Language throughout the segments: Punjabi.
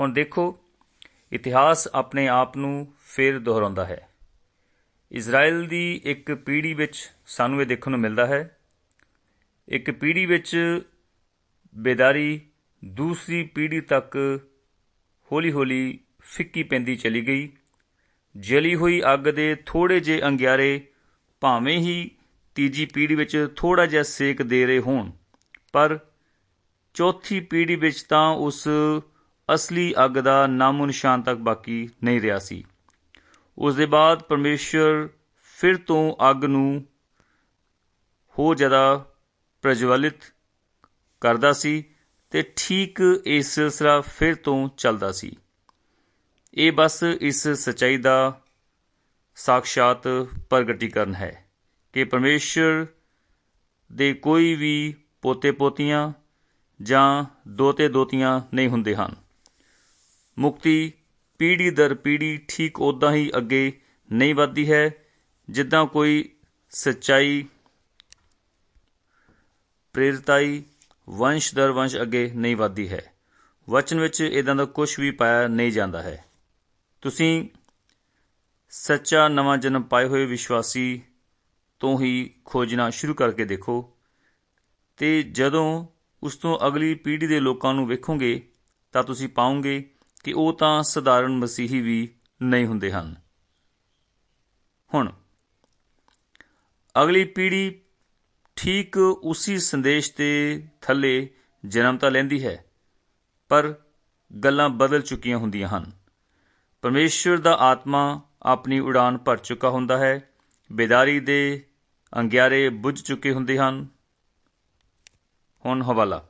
ਹੁਣ ਦੇਖੋ, ਇਤਿਹਾਸ ਆਪਣੇ ਆਪ ਨੂੰ ਫੇਰ ਦੁਹਰਾਉਂਦਾ ਹੈ। ਇਜ਼ਰਾਈਲ ਦੀ ਇੱਕ ਪੀੜ੍ਹੀ ਵਿੱਚ ਸਾਨੂੰ ਇਹ ਦੇਖਣ ਨੂੰ ਮਿਲਦਾ ਹੈ। ਇੱਕ ਪੀੜ੍ਹੀ ਵਿੱਚ ਬੇਦਾਰੀ ਦੂਸਰੀ ਪੀੜ੍ਹੀ ਤੱਕ ਹੌਲੀ-ਹੌਲੀ ਫਿੱਕੀ ਪੈਂਦੀ ਚਲੀ ਗਈ। ਜਲੀ ਹੋਈ ਅੱਗ ਦੇ ਥੋੜੇ ਜਿਹੇ ਅੰਗਿਆਰੇ ਭਾਵੇਂ ਹੀ ਤੀਜੀ ਪੀੜ੍ਹੀ ਵਿੱਚ ਥੋੜਾ ਜਿਹਾ ਸੇਕ ਦੇ ਰਹੇ ਹੋਣ, ਪਰ ਚੌਥੀ ਪੀੜ੍ਹੀ ਵਿੱਚ ਤਾਂ ਉਸ ਅਸਲੀ ਅੱਗ ਦਾ ਨਾਮੋ ਨਿਸ਼ਾਨ ਤੱਕ ਬਾਕੀ ਨਹੀਂ ਰਿਹਾ ਸੀ। ਉਸ ਦੇ ਬਾਅਦ ਪਰਮੇਸ਼ਰ ਫਿਰ ਤੋਂ ਅੱਗ ਨੂੰ ਹੋ ਜ਼ਿਆਦਾ ਪ੍ਰਜਵਲਿਤ ਕਰਦਾ ਸੀ ਤੇ ਠੀਕ ਇਹ ਸਿਲਸਿਲਾ ਫਿਰ ਤੋਂ ਚੱਲਦਾ ਸੀ। ਇਹ ਬਸ ਇਸ ਸਚਾਈ ਦਾ ਸਾਖਸ਼ਾਤ ਪ੍ਰਗਟੀਕਰਨ ਹੈ ਕਿ ਪਰਮੇਸ਼ਰ ਦੇ ਕੋਈ ਵੀ ਪੋਤੇ ਪੋਤੀਆਂ ਜਾਂ ਦੋਤੇ ਦੋਤੀਆਂ ਨਹੀਂ ਹੁੰਦੇ ਹਨ। ਮੁਕਤੀ ਪੀੜੀ ਦਰ ਪੀੜੀ ਠੀਕ ਉਦਾਂ ਹੀ ਅੱਗੇ ਨਹੀਂ ਵੱਧਦੀ ਹੈ। ਜਿੱਦਾਂ ਕੋਈ ਸੱਚਾਈ ਪ੍ਰੇਰਤਾਈ ਵੰਸ਼ ਦਰ ਵੰਸ਼ ਅੱਗੇ ਨਹੀਂ ਵੱਧਦੀ ਹੈ। ਵਚਨ ਵਿੱਚ ਇਦਾਂ ਦਾ ਕੁਝ ਵੀ ਪਾਇਆ ਨਹੀਂ ਜਾਂਦਾ ਹੈ। ਤੁਸੀਂ ਸੱਚਾ ਨਵਾਂ ਜਨਮ ਪਾਏ ਹੋਏ ਵਿਸ਼ਵਾਸੀ ਤੋਂ ਹੀ ਖੋਜਣਾ ਸ਼ੁਰੂ ਕਰਕੇ ਦੇਖੋ ਤੇ ਜਦੋਂ ਉਸ ਤੋਂ ਅਗਲੀ ਪੀੜ੍ਹੀ ਦੇ ਲੋਕਾਂ ਨੂੰ ਵੇਖੋਗੇ ਤਾਂ ਤੁਸੀਂ ਪਾਓਗੇ ਕਿ ਉਹ ਤਾਂ ਸਧਾਰਨ ਮਸੀਹੀ ਵੀ ਨਹੀਂ ਹੁੰਦੇ ਹਨ। ਹੁਣ, ਅਗਲੀ ਪੀੜ੍ਹੀ ਠੀਕ ਉਸੇ ਸੰਦੇਸ਼ ਦੇ ਥੱਲੇ ਜਨਮ ਤਾਂ ਲੈਂਦੀ ਹੈ, ਪਰ ਗੱਲਾਂ ਬਦਲ ਚੁੱਕੀਆਂ ਹੁੰਦੀਆਂ ਹਨ। ਪਰਮੇਸ਼ਵਰ ਦਾ ਆਤਮਾ ਆਪਣੀ ਉਡਾਨ ਭਰ ਚੁੱਕਾ ਹੁੰਦਾ ਹੈ, ਬੇਦਾਰੀ ਦੇ ਅੰਗਿਆਰੇ ਬੁੱਝ ਚੁੱਕੇ ਹੁੰਦੇ ਹਨ। ਹੁਣ ਹਵਾਲਾ।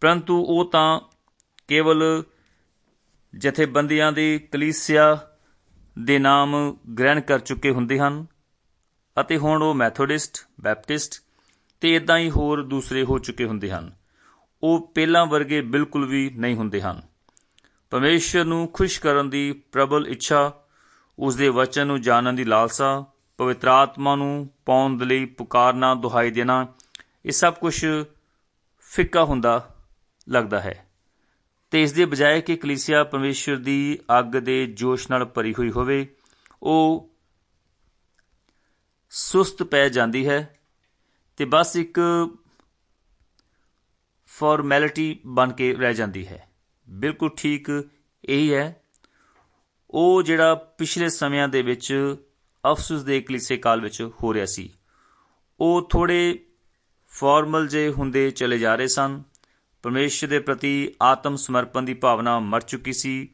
ਪਰੰਤੂ ਉਹ ਤਾਂ ਕੇਵਲ ਜਥੇਬੰਦੀਆਂ ਦੀ ਕਲੀਸਿਆ ਦੇ ਨਾਮ ਗ੍ਰਹਿਣ ਕਰ ਚੁੱਕੇ ਹੁੰਦੇ ਹਨ ਅਤੇ ਹੁਣ ਉਹ ਮੈਥੋਡਿਸਟ, ਬੈਪਟਿਸਟ ਤੇ ਇਦਾਂ ਹੀ ਹੋਰ ਦੂਸਰੇ ਹੋ ਚੁੱਕੇ ਹੁੰਦੇ ਹਨ। ਉਹ ਪਹਿਲਾਂ ਵਰਗੇ ਬਿਲਕੁਲ ਵੀ ਨਹੀਂ ਹੁੰਦੇ ਹਨ। ਪਰਮੇਸ਼ਰ ਨੂੰ ਖੁਸ਼ ਕਰਨ ਦੀ ਪ੍ਰਬਲ ਇੱਛਾ, ਉਸ ਦੇ ਵਚਨ ਨੂੰ ਜਾਣਨ ਦੀ ਲਾਲਸਾ, ਪਵਿੱਤਰ ਆਤਮਾ ਨੂੰ ਪਾਉਣ ਦੇ ਲਈ ਪੁਕਾਰਨਾ, ਦੁਹਾਈ ਦੇਣਾ, ਇਹ ਸਭ ਕੁਝ ਫਿੱਕਾ ਹੁੰਦਾ ਲੱਗਦਾ ਹੈ। ਤੇ ਇਸ ਦੇ ਬਜਾਏ ਕਿ ਕਲੀਸਿਆ ਪਰਮੇਸ਼ਰ ਦੀ ਅੱਗ ਦੇ ਜੋਸ਼ ਨਾਲ ਭਰੀ ਹੋਈ ਹੋਵੇ, ਉਹ ਸੁਸਤ ਪੈ ਜਾਂਦੀ ਹੈ ਤੇ ਬਸ ਇੱਕ ਫਾਰਮੈਲਿਟੀ ਬਣ ਕੇ ਰਹਿ ਜਾਂਦੀ ਹੈ। ਬਿਲਕੁਲ ਠੀਕ ਇਹ ਹੈ। ਉਹ ਜਿਹੜਾ ਪਿਛਲੇ ਸਮਿਆਂ ਦੇ ਵਿੱਚ ਅਫਸੋਸ ਦੇ ਕਲੀਸੇ ਕਾਲ ਵਿੱਚ ਹੋ ਰਿਹਾ ਸੀ, ਉਹ ਥੋੜੇ ਫਾਰਮਲ ਜੇ ਹੁੰਦੇ ਚਲੇ ਜਾ ਰਹੇ ਸਨ। ਪਰਮੇਸ਼ਰ ਦੇ ਪ੍ਰਤੀ ਆਤਮ ਸਮਰਪਣ ਦੀ ਭਾਵਨਾ ਮਰ ਚੁੱਕੀ ਸੀ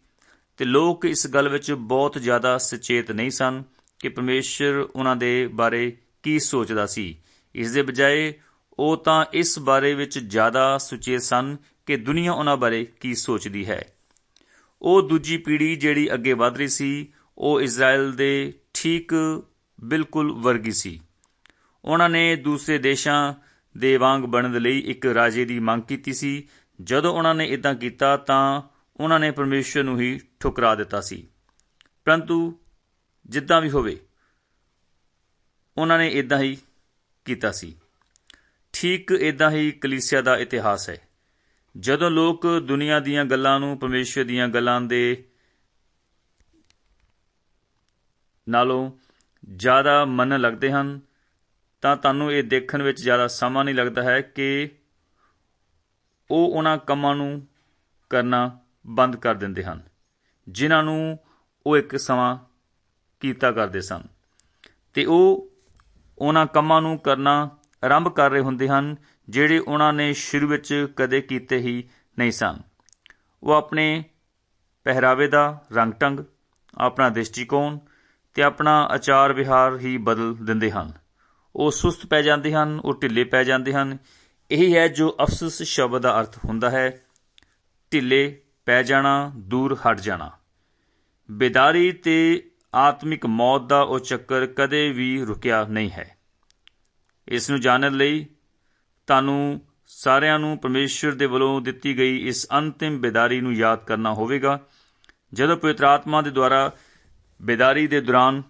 ਤੇ ਲੋਕ ਇਸ ਗੱਲ ਵਿੱਚ ਬਹੁਤ ਜ਼ਿਆਦਾ ਸੁਚੇਤ ਨਹੀਂ ਸਨ ਕਿ ਪਰਮੇਸ਼ਰ ਉਹਨਾਂ ਦੇ ਬਾਰੇ ਕੀ ਸੋਚਦਾ ਸੀ। ਇਸ ਦੇ ਬਜਾਏ ਉਹ ਤਾਂ ਇਸ ਬਾਰੇ ਵਿੱਚ ਜ਼ਿਆਦਾ ਸੁਚੇਤ ਸਨ ਕਿ ਦੁਨੀਆ ਉਹਨਾਂ ਬਾਰੇ ਕੀ ਸੋਚਦੀ ਹੈ। ਉਹ ਦੂਜੀ ਪੀੜ੍ਹੀ ਜਿਹੜੀ ਅੱਗੇ ਵਧ ਰਹੀ ਸੀ, ਉਹ ਇਜ਼ਰਾਈਲ ਦੇ ਠੀਕ ਬਿਲਕੁਲ ਵਰਗੀ ਸੀ। ਉਹਨਾਂ ਨੇ ਦੂਸਰੇ ਦੇਸ਼ਾਂ ਦੇ ਵਾਂਗ ਬਣਨ ਲਈ ਇੱਕ ਰਾਜੇ ਦੀ ਮੰਗ ਕੀਤੀ ਸੀ। ਜਦੋਂ ਉਹਨਾਂ ਨੇ ਇਦਾਂ ਕੀਤਾ ਤਾਂ ਉਹਨਾਂ ਨੇ ਪਰਮੇਸ਼ਰ ਨੂੰ ਹੀ ਠੁਕਰਾ ਦਿੱਤਾ ਸੀ। ਪਰੰਤੂ ਜਿੱਦਾਂ ਵੀ ਹੋਵੇ, ਉਹਨਾਂ ਨੇ ਇਦਾਂ ਹੀ ਕੀਤਾ ਸੀ। ਠੀਕ ਇਦਾਂ ਹੀ ਕਲੀਸਿਆ ਦਾ ਇਤਿਹਾਸ ਹੈ। ਜਦੋਂ ਲੋਕ ਦੁਨੀਆ ਦੀਆਂ ਗੱਲਾਂ ਨੂੰ ਪਰਮੇਸ਼ਰ ਦੀਆਂ ਗੱਲਾਂ ਦੇ ਨਾਲੋਂ ਜ਼ਿਆਦਾ ਮੰਨਣ ਲੱਗਦੇ ਹਨ ਤਾਂ ਤੁਹਾਨੂੰ ਇਹ ਦੇਖਣ ਵਿੱਚ ਜ਼ਿਆਦਾ ਸਮਾਂ ਨਹੀਂ ਲੱਗਦਾ ਹੈ ਕਿ ਉਹ ਉਹਨਾਂ ਕੰਮਾਂ ਨੂੰ ਕਰਨਾ ਬੰਦ ਕਰ ਦਿੰਦੇ ਹਨ, ਜਿਨ੍ਹਾਂ ਨੂੰ ਉਹ ਇੱਕ ਸਮਾਂ ਕੀਤਾ ਕਰਦੇ ਸਨ। ਤੇ ਉਹ ਉਹਨਾਂ ਕੰਮਾਂ ਨੂੰ ਕਰਨਾ ਆਰੰਭ ਕਰ ਰਹੇ ਹੁੰਦੇ ਹਨ, ਜਿਹੜੇ ਉਹਨਾਂ ਨੇ ਸ਼ੁਰੂ ਵਿੱਚ ਕਦੇ ਕੀਤੇ ਹੀ ਨਹੀਂ ਸਨ। ਉਹ ਆਪਣੇ ਪਹਿਰਾਵੇ ਦਾ ਰੰਗ ਟੰਗ ਆਪਣਾ ਦ੍ਰਿਸ਼ਟੀਕੋਣ ਤੇ ਆਪਣਾ ਆਚਾਰ ਵਿਹਾਰ ਹੀ ਬਦਲ ਦਿੰਦੇ ਹਨ। ਉਹ ਸੁਸਤ ਪੈ ਜਾਂਦੇ ਹਨ, ਉਹ ਢਿੱਲੇ ਪੈ ਜਾਂਦੇ ਹਨ। ਇਹੀ ਹੈ ਜੋ ਅਫਸੋਸ ਸ਼ਬਦ ਦਾ ਅਰਥ ਹੁੰਦਾ ਹੈ, ਢਿੱਲੇ ਪੈ ਜਾਣਾ, ਦੂਰ ਹਟ ਜਾਣਾ। ਬੇਦਾਰੀ ਤੇ ਆਤਮਿਕ ਮੌਤ ਦਾ ਉਹ ਚੱਕਰ ਕਦੇ ਵੀ ਰੁਕਿਆ ਨਹੀਂ ਹੈ। ਇਸ ਨੂੰ ਜਾਣਨ ਲਈ ਤੁਹਾਨੂੰ ਸਾਰਿਆਂ ਨੂੰ ਪਰਮੇਸ਼ਰ ਦੇ ਵੱਲੋਂ ਦਿੱਤੀ ਗਈ ਇਸ ਅੰਤਿਮ ਬੇਦਾਰੀ ਨੂੰ ਯਾਦ ਕਰਨਾ ਹੋਵੇਗਾ। ਜਦੋਂ ਪਵਿੱਤਰ ਆਤਮਾ ਦੇ ਦੁਆਰਾ ਬੇਦਾਰੀ ਦੇ ਦੌਰਾਨ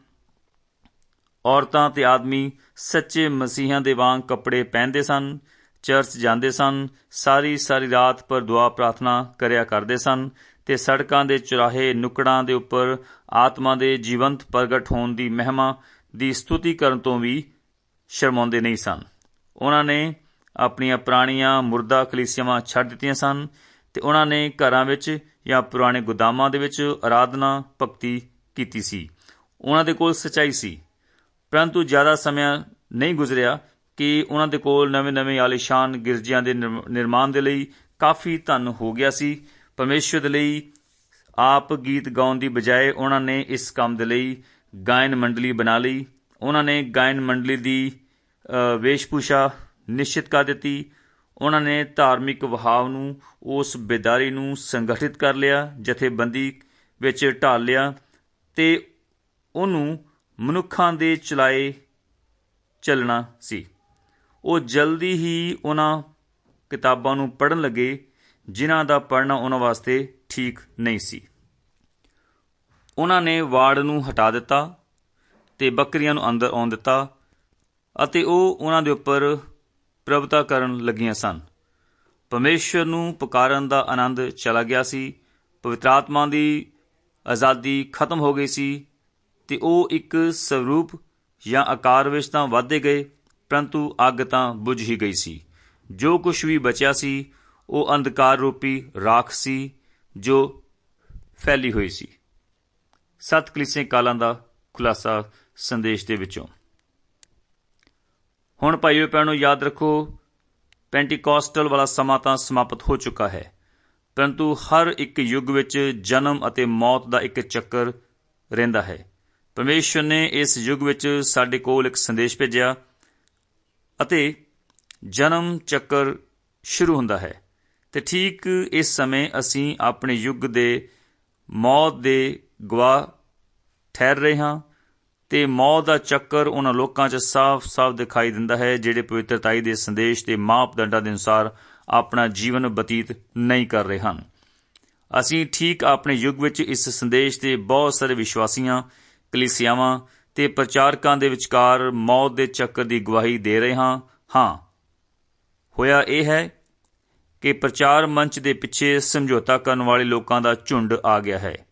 ਔਰਤਾਂ ਤੇ ਆਦਮੀ ਸੱਚੇ ਮਸੀਹਾਂ ਦੇ ਵਾਂਗ ਕੱਪੜੇ ਪਹਿਨਦੇ ਸਨ, ਚਰਚ ਜਾਂਦੇ ਸਨ ਸਾਰੀ ਸਾਰੀ ਰਾਤ ਪਰ ਦੁਆ ਪ੍ਰਾਰਥਨਾ ਕਰਿਆ ਕਰਦੇ ਸਨ ਤੇ ਸੜਕਾਂ ਦੇ ਚੁਰਾਹੇ ਨੁਕੜਾਂ ਦੇ ਉੱਪਰ ਆਤਮਾ ਦੇ ਜੀਵੰਤ ਪ੍ਰਗਟ ਹੋਣ ਦੀ ਮਹਿਮਾ ਦੀ ਸਤੁਤੀ ਕਰਨ ਤੋਂ ਵੀ ਸ਼ਰਮਾਉਂਦੇ ਨਹੀਂ ਸਨ। ਉਹਨਾਂ ਨੇ ਆਪਣੀਆਂ ਪੁਰਾਣੀਆਂ ਮੁਰਦਾ ਕਲੀਸਿਆਵਾਂ ਛੱਡ ਦਿੱਤੀਆਂ ਸਨ ਤੇ ਉਹਨਾਂ ਨੇ ਘਰਾਂ ਵਿੱਚ ਜਾਂ ਪੁਰਾਣੇ ਗੋਦਾਮਾਂ ਦੇ ਵਿੱਚ ਆਰਾਧਨਾ ਭਗਤੀ ਕੀਤੀ ਸੀ। ਉਹਨਾਂ ਦੇ ਕੋਲ ਸਚਾਈ ਸੀ। ਪਰੰਤੂ ਜ਼ਿਆਦਾ ਸਮਾਂ ਨਹੀਂ ਗੁਜ਼ਰਿਆ ਕਿ ਉਹਨਾਂ ਦੇ ਕੋਲ ਨਵੇਂ-ਨਵੇਂ ਆਲੀਸ਼ਾਨ ਗਿਰਜਿਆਂ ਦੇ ਨਿਰਮ- ਨਿਰਮਾਣ ਦੇ ਲਈ ਕਾਫੀ ਧਨ ਹੋ ਗਿਆ ਸੀ। ਪਰਮੇਸ਼ਵਰ ਦੇ ਲਈ ਆਪ ਗੀਤ ਗਾਉਣ ਦੀ ਬਜਾਏ ਉਹਨਾਂ ਨੇ ਇਸ ਕੰਮ ਦੇ ਲਈ ਗਾਇਨ ਮੰਡਲੀ ਬਣਾ ਲਈ। ਉਹਨਾਂ ਨੇ ਗਾਇਨ ਮੰਡਲੀ ਦੀ ਅ, ਵੇਸ਼ਭੂਸ਼ਾ ਨਿਸ਼ਚਿਤ ਕਰ ਦਿੱਤੀ। ਉਹਨਾਂ ਨੇ ਧਾਰਮਿਕ ਵਹਾਵ ਨੂੰ ਉਸ ਬੇਦਾਰੀ ਨੂੰ ਸੰਗਠਿਤ ਕਰ ਲਿਆ ਜਥੇਬੰਦੀ ਵਿੱਚ ਢਾਲ ਲਿਆ ਤੇ ਉਹਨੂੰ ਮਨੁੱਖਾਂ ਦੇ ਚਲਾਏ ਚੱਲਣਾ ਸੀ। ਉਹ ਜਲਦੀ ਹੀ ਉਹਨਾਂ ਕਿਤਾਬਾਂ ਨੂੰ ਪੜ੍ਹਨ ਲੱਗੇ, ਜਿਨ੍ਹਾਂ ਦਾ ਪੜ੍ਹਨਾ ਉਹਨਾਂ ਵਾਸਤੇ ਠੀਕ ਨਹੀਂ ਸੀ। ਉਹਨਾਂ ਨੇ ਵਾੜ ਨੂੰ ਹਟਾ ਦਿੱਤਾ ਤੇ ਬੱਕਰੀਆਂ ਨੂੰ ਅੰਦਰ ਆਉਣ ਦਿੱਤਾ ਅਤੇ ਉਹ ਉਹਨਾਂ ਦੇ ਉੱਪਰ ਪ੍ਰਭਤਾ ਕਰਨ ਲੱਗੀਆਂ ਸਨ। ਪਰਮੇਸ਼ਵਰ ਨੂੰ ਪੁਕਾਰਨ ਦਾ ਆਨੰਦ ਚਲਾ ਗਿਆ ਸੀ। ਪਵਿੱਤਰ ਆਤਮਾ ਦੀ ਆਜ਼ਾਦੀ ਖਤਮ ਹੋ ਗਈ ਸੀ। ਤੇ ਉਹ ਇੱਕ ਸਰੂਪ ਜਾਂ ਆਕਾਰ ਵਿੱਚ ਤਾਂ ਵਧਦੇ ਗਏ, ਪਰੰਤੂ ਅੱਗ ਤਾਂ ਬੁਝ ਹੀ ਗਈ ਸੀ। ਜੋ ਕੁਝ ਵੀ ਬਚਿਆ ਸੀ, ਉਹ ਅੰਧਕਾਰ ਰੂਪੀ ਰਾਖ ਸੀ, ਜੋ ਫੈਲੀ ਹੋਈ ਸੀ। ਸੱਤ ਕਲੀਸੇ ਕਾਲਾਂ ਦਾ ਖੁਲਾਸਾ ਸੰਦੇਸ਼ ਦੇ ਵਿੱਚੋਂ। ਹੁਣ ਭਾਈਓ ਭੈਣੋ, ਯਾਦ ਰੱਖੋ ਪੈਂਟੀਕੋਸਟਲ ਵਾਲਾ ਸਮਾਂ ਤਾਂ ਸਮਾਪਤ ਹੋ ਚੁੱਕਾ ਹੈ, ਪਰੰਤੂ ਹਰ ਇੱਕ ਯੁੱਗ ਵਿੱਚ ਜਨਮ ਅਤੇ ਮੌਤ ਦਾ ਇੱਕ ਚੱਕਰ ਰਹਿੰਦਾ ਹੈ। ਪਰਮੇਸ਼ਵਰ ਨੇ ਇਸ ਯੁੱਗ ਵਿੱਚ ਸਾਡੇ ਕੋਲ ਇੱਕ ਸੰਦੇਸ਼ ਭੇਜਿਆ ਅਤੇ ਜਨਮ ਚੱਕਰ ਸ਼ੁਰੂ ਹੁੰਦਾ ਹੈ ਤੇ ਠੀਕ ਇਸ ਸਮੇਂ ਅਸੀਂ ਆਪਣੇ ਯੁੱਗ ਦੇ ਮੌਤ ਦੇ ਗਵਾਹ ਠਹਿਰ ਰਹੇ ਹਾਂ ਤੇ ਮੌਤ ਦਾ ਚੱਕਰ ਉਹਨਾਂ ਲੋਕਾਂ 'ਚ ਸਾਫ਼-ਸਾਫ਼ ਦਿਖਾਈ ਦਿੰਦਾ ਹੈ ਜਿਹੜੇ ਪਵਿੱਤਰਤਾਈ ਦੇ ਸੰਦੇਸ਼ ਤੇ ਮਾਪਦੰਡਾਂ ਦੇ ਅਨੁਸਾਰ ਆਪਣਾ ਜੀਵਨ ਬਤੀਤ ਨਹੀਂ ਕਰ ਰਹੇ ਹਨ। ਅਸੀਂ ਠੀਕ ਆਪਣੇ ਯੁੱਗ ਵਿੱਚ ਇਸ ਸੰਦੇਸ਼ ਦੇ ਬਹੁਤ ਸਾਰੇ ਵਿਸ਼ਵਾਸੀਆਂ ਕਲੀਸਿਆਵਾਂ ਤੇ ਪ੍ਰਚਾਰਕਾਂ ਦੇ ਵਿਚਕਾਰ ਮੌਤ ਦੇ ਚੱਕਰ ਦੀ ਗਵਾਹੀ ਦੇ ਰਹੇ ਹਾਂ ਹਾਂ। ਹੋਇਆ ਇਹ ਹੈ ਕਿ ਪ੍ਰਚਾਰ ਮੰਚ ਦੇ ਪਿੱਛੇ ਸਮਝੌਤਾ ਕਰਨ ਵਾਲੇ ਲੋਕਾਂ ਦਾ ਝੁੰਡ ਆ ਗਿਆ ਹੈ।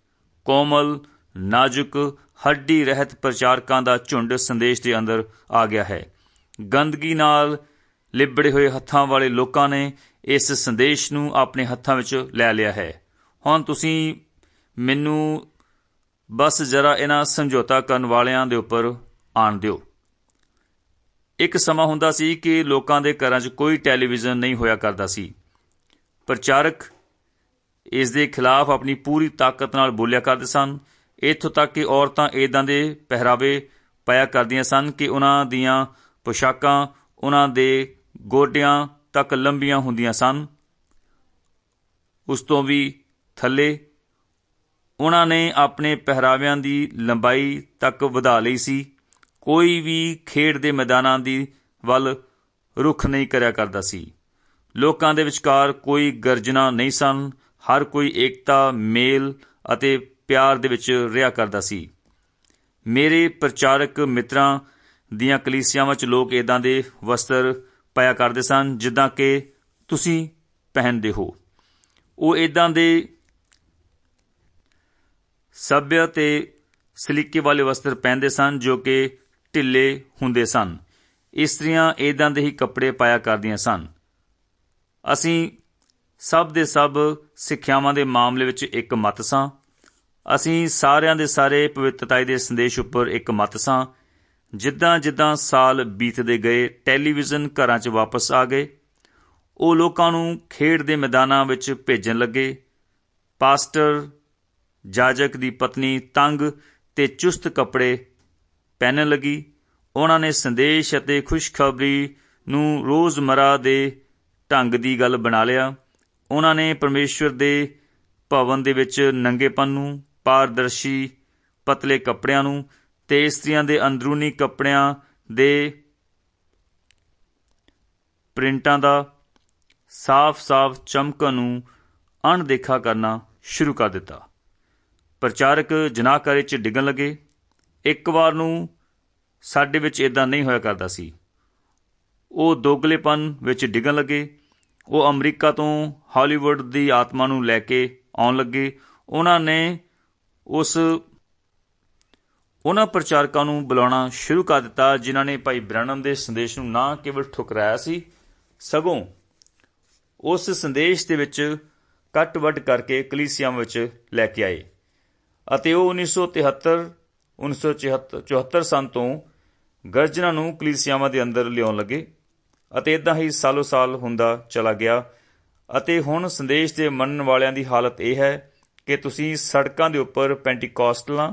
ਕੋਮਲ, ਨਾਜ਼ੁਕ, ਹੱਡੀ ਰਹਿਤ ਪ੍ਰਚਾਰਕਾਂ ਦਾ ਝੁੰਡ ਸੰਦੇਸ਼ ਦੇ ਅੰਦਰ ਆ ਗਿਆ ਹੈ। ਗੰਦਗੀ ਨਾਲ ਲਿਬੜੇ ਹੋਏ ਹੱਥਾਂ ਵਾਲੇ ਲੋਕਾਂ ਨੇ ਇਸ ਸੰਦੇਸ਼ ਨੂੰ ਆਪਣੇ ਹੱਥਾਂ ਵਿੱਚ ਲੈ ਲਿਆ ਹੈ। ਹੁਣ ਤੁਸੀਂ ਮੈਨੂੰ ਬਸ ਜਰਾ ਇਹਨਾਂ ਸਮਝੌਤਾ ਕਰਨ ਵਾਲਿਆਂ ਦੇ ਉੱਪਰ ਆਣ ਦਿਓ। ਇੱਕ ਸਮਾਂ ਹੁੰਦਾ ਸੀ ਕਿ ਲੋਕਾਂ ਦੇ ਘਰਾਂ 'ਚ ਕੋਈ ਟੈਲੀਵਿਜ਼ਨ ਨਹੀਂ ਹੋਇਆ ਕਰਦਾ ਸੀ। ਪ੍ਰਚਾਰਕ ਇਸ ਦੇ ਖਿਲਾਫ ਆਪਣੀ ਪੂਰੀ ਤਾਕਤ ਨਾਲ ਬੋਲਿਆ ਕਰਦੇ ਸਨ। ਇੱਥੋਂ ਤੱਕ ਕਿ ਔਰਤਾਂ ਇਦਾਂ ਦੇ ਪਹਿਰਾਵੇ ਪਾਇਆ ਕਰਦੀਆਂ ਸਨ ਕਿ ਉਹਨਾਂ ਦੀਆਂ ਪੋਸ਼ਾਕਾਂ, ਉਹਨਾਂ ਦੇ ਗੋਡਿਆਂ ਤੱਕ ਲੰਬੀਆਂ ਹੁੰਦੀਆਂ ਸਨ। ਉਸ ਤੋਂ ਵੀ ਥੱਲੇ ਉਹਨਾਂ ਨੇ ਆਪਣੇ ਪਹਿਰਾਵਿਆਂ ਦੀ ਲੰਬਾਈ ਤੱਕ ਵਧਾ ਲਈ ਸੀ। ਕੋਈ ਵੀ ਖੇਡ ਦੇ ਮੈਦਾਨਾਂ ਦੀ ਵੱਲ ਰੁਖ ਨਹੀਂ ਕਰਿਆ ਕਰਦਾ ਸੀ। ਲੋਕਾਂ ਦੇ ਵਿਚਕਾਰ ਕੋਈ ਗਰਜਨਾ ਨਹੀਂ ਸਨ। ਹਰ ਕੋਈ ਏਕਤਾ, ਮੇਲ ਅਤੇ ਪਿਆਰ ਦੇ ਵਿੱਚ ਰਿਹਾ ਕਰਦਾ ਸੀ। ਮੇਰੇ ਪ੍ਰਚਾਰਕ ਮਿੱਤਰਾਂ ਦੀਆਂ ਕਲੀਸਿਆਵਾਂ 'ਚ ਲੋਕ ਇਦਾਂ ਦੇ ਵਸਤਰ ਪਾਇਆ ਕਰਦੇ ਸਨ ਜਿੱਦਾਂ ਕਿ ਤੁਸੀਂ ਪਹਿਨਦੇ ਹੋ। ਉਹ ਇਦਾਂ ਦੇ ਸਭਿਅ ਤੇ ਸਲੀਕੇ ਵਾਲੇ ਵਸਤਰ ਪਹਿਨਦੇ ਸਨ ਜੋ ਕਿ ਢਿੱਲੇ ਹੁੰਦੇ ਸਨ। ਇਸਤਰੀਆਂ ਇਦਾਂ ਦੇ ਹੀ ਕੱਪੜੇ ਪਾਇਆ ਕਰਦੀਆਂ ਸਨ। ਅਸੀਂ ਸਭ ਦੇ ਸਭ ਸਿੱਖਿਆਵਾਂ ਦੇ ਮਾਮਲੇ ਵਿੱਚ ਇੱਕ ਮਤ ਸਾਂ। ਅਸੀਂ ਸਾਰਿਆਂ ਦੇ ਸਾਰੇ ਪਵਿੱਤਰਤਾ ਦੇ ਸੰਦੇਸ਼ ਉੱਪਰ ਇੱਕ ਮਤ ਸਾਂ। ਜਿੱਦਾਂ ਜਿੱਦਾਂ ਸਾਲ ਬੀਤਦੇ ਗਏ, ਟੈਲੀਵਿਜ਼ਨ ਘਰਾਂ 'ਚ ਵਾਪਸ ਆ ਗਏ। ਉਹ ਲੋਕਾਂ ਨੂੰ ਖੇਡ ਦੇ ਮੈਦਾਨਾਂ ਵਿੱਚ ਭੇਜਣ ਲੱਗੇ। ਪਾਸਟਰ ਜਾਜਕ ਦੀ ਪਤਨੀ ਤੰਗ ਤੇ ਚੁਸਤ ਕੱਪੜੇ ਪਹਿਨਣ ਲੱਗੀ। ਉਹਨਾਂ ਨੇ ਸੰਦੇਸ਼ ਅਤੇ ਖੁਸ਼ਖਬਰੀ ਨੂੰ ਰੋਜ਼ਮਰਾ ਦੇ ਢੰਗ ਦੀ ਗੱਲ ਬਣਾ ਲਿਆ। ਉਹਨਾਂ ਨੇ ਪਰਮੇਸ਼ਵਰ ਦੇ ਭਵਨ ਦੇ ਵਿੱਚ ਨੰਗੇਪਨ ਨੂੰ, ਪਾਰਦਰਸ਼ੀ ਪਤਲੇ ਕੱਪੜਿਆਂ ਨੂੰ ਤੇ ਇਸਤਰੀਆਂ ਦੇ ਅੰਦਰੂਨੀ ਕੱਪੜਿਆਂ ਦੇ ਪ੍ਰਿੰਟਾਂ ਦਾ ਸਾਫ਼-ਸਾਫ਼ ਚਮਕਣ ਨੂੰ ਅਣਦੇਖਾ ਕਰਨਾ ਸ਼ੁਰੂ ਕਰ ਦਿੱਤਾ। ਪ੍ਰਚਾਰਕ ਜਨਾਹਕਾਰੀ 'ਚ ਡਿੱਗਣ ਲੱਗੇ। ਇੱਕ ਵਾਰ ਨੂੰ ਸਾਡੇ ਵਿੱਚ ਇਦਾਂ ਨਹੀਂ ਹੋਇਆ ਕਰਦਾ ਸੀ। ਉਹ ਦੋਗਲੇਪਨ ਵਿੱਚ ਡਿੱਗਣ ਲੱਗੇ। ਉਹ ਅਮਰੀਕਾ ਤੋਂ ਹਾਲੀਵੁੱਡ ਦੀ ਆਤਮਾ ਨੂੰ ਲੈ ਕੇ ਆਉਣ ਲੱਗੇ। ਉਹਨਾਂ ਨੇ ਉਸ, ਉਹਨਾਂ ਪ੍ਰਚਾਰਕਾਂ ਨੂੰ ਬੁਲਾਉਣਾ ਸ਼ੁਰੂ ਕਰ ਦਿੱਤਾ, ਜਿਨ੍ਹਾਂ ਨੇ ਭਾਈ ਬ੍ਰੈਨਮ ਦੇ ਸੰਦੇਸ਼ ਨੂੰ ਨਾ ਕੇਵਲ ਠੁਕਰਾਇਆ ਸੀ, ਸਗੋਂ ਉਸ ਸੰਦੇਸ਼ ਦੇ ਵਿੱਚ ਕੱਟ-ਵੱਡ ਕਰਕੇ ਕਲੀਸਿਆ ਵਿੱਚ ਲੈ ਕੇ ਆਏ। ਅਤੇ ਉਹ 1973 1974 ਸਨ ਤੋਂ ਗਰਜਨਾਂ ਨੂੰ ਕਲੀਸਿਆਵਾਂ ਦੇ ਅੰਦਰ ਲਿਆਉਣ ਲੱਗੇ ਅਤੇ ਇਦਾਂ ਹੀ ਸਾਲੋ ਸਾਲ ਹੁੰਦਾ ਚਲਾ ਗਿਆ ਅਤੇ ਹੁਣ ਸੰਦੇਸ਼ ਦੇ ਮੰਨਣ ਵਾਲਿਆਂ ਦੀ ਹਾਲਤ ਇਹ ਹੈ ਕਿ ਤੁਸੀਂ ਸੜਕਾਂ ਦੇ ਉੱਪਰ ਪੈਂਟੀਕੋਸਟਲਾਂ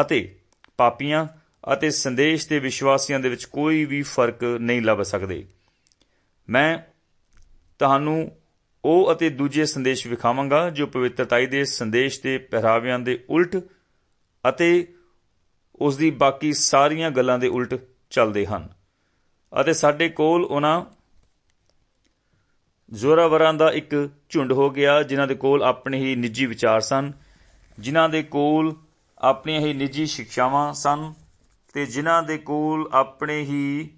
ਅਤੇ ਪਾਪੀਆਂ ਅਤੇ ਸੰਦੇਸ਼ ਦੇ ਵਿਸ਼ਵਾਸੀਆਂ ਦੇ ਵਿੱਚ ਕੋਈ ਵੀ ਫ਼ਰਕ ਨਹੀਂ ਲੱਭ ਸਕਦੇ। ਮੈਂ ਤੁਹਾਨੂੰ ਉਹ ਅਤੇ ਦੂਜੇ ਸੰਦੇਸ਼ ਵਿਖਾਵਾਂਗਾ, ਜੋ ਪਵਿੱਤਰਤਾਈ ਦੇ ਸੰਦੇਸ਼ ਦੇ ਪਹਿਰਾਵਿਆਂ ਦੇ ਉਲਟ ਅਤੇ ਉਸ ਦੀ ਬਾਕੀ ਸਾਰੀਆਂ ਗੱਲਾਂ ਦੇ ਉਲਟ ਚੱਲਦੇ ਹਨ। ਅਤੇ ਸਾਡੇ ਕੋਲ ਉਹਨਾਂ ਜ਼ੋਰਾਵਰਾਂ ਦਾ ਇੱਕ ਝੁੰਡ ਹੋ ਗਿਆ, ਜਿਨ੍ਹਾਂ ਦੇ ਕੋਲ ਆਪਣੇ ਹੀ ਨਿੱਜੀ ਵਿਚਾਰ ਸਨ, ਜਿਨ੍ਹਾਂ ਦੇ ਕੋਲ ਆਪਣੀਆਂ ਹੀ ਨਿੱਜੀ ਸਿੱਖਿਆਵਾਂ ਸਨ ਤੇ ਜਿਨ੍ਹਾਂ ਦੇ ਕੋਲ ਆਪਣੇ ਹੀ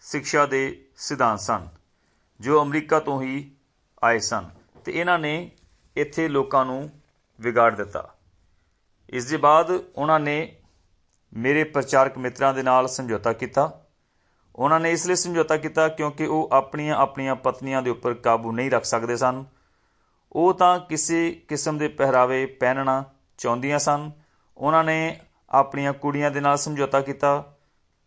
ਸਿੱਖਿਆ ਦੇ ਸਿਧਾਂਤ ਸਨ, ਜੋ ਅਮਰੀਕਾ ਤੋਂ ਹੀ ਆਏ ਸਨ ਤੇ ਇਹਨਾਂ ਨੇ ਇੱਥੇ ਲੋਕਾਂ ਨੂੰ ਵਿਗਾੜ ਦਿੱਤਾ। ਇਸ ਦੇ ਬਾਅਦ ਉਹਨਾਂ ਨੇ ਮੇਰੇ ਪ੍ਰਚਾਰਕ ਮਿੱਤਰਾਂ ਦੇ ਨਾਲ ਸਮਝੌਤਾ ਕੀਤਾ। ਉਹਨਾਂ ਨੇ ਇਸ ਲਈ ਸਮਝੌਤਾ ਕੀਤਾ ਕਿਉਂਕਿ ਉਹ ਆਪਣੀਆਂ ਆਪਣੀਆਂ ਪਤਨੀਆਂ ਦੇ ਉੱਪਰ ਕਾਬੂ ਨਹੀਂ ਰੱਖ ਸਕਦੇ ਸਨ। ਉਹ ਤਾਂ ਕਿਸੇ ਕਿਸਮ ਦੇ ਪਹਿਰਾਵੇ ਪਹਿਨਣਾ ਚਾਹੁੰਦੀਆਂ ਸਨ। ਉਹਨਾਂ ਨੇ ਆਪਣੀਆਂ ਕੁੜੀਆਂ ਦੇ ਨਾਲ ਸਮਝੌਤਾ ਕੀਤਾ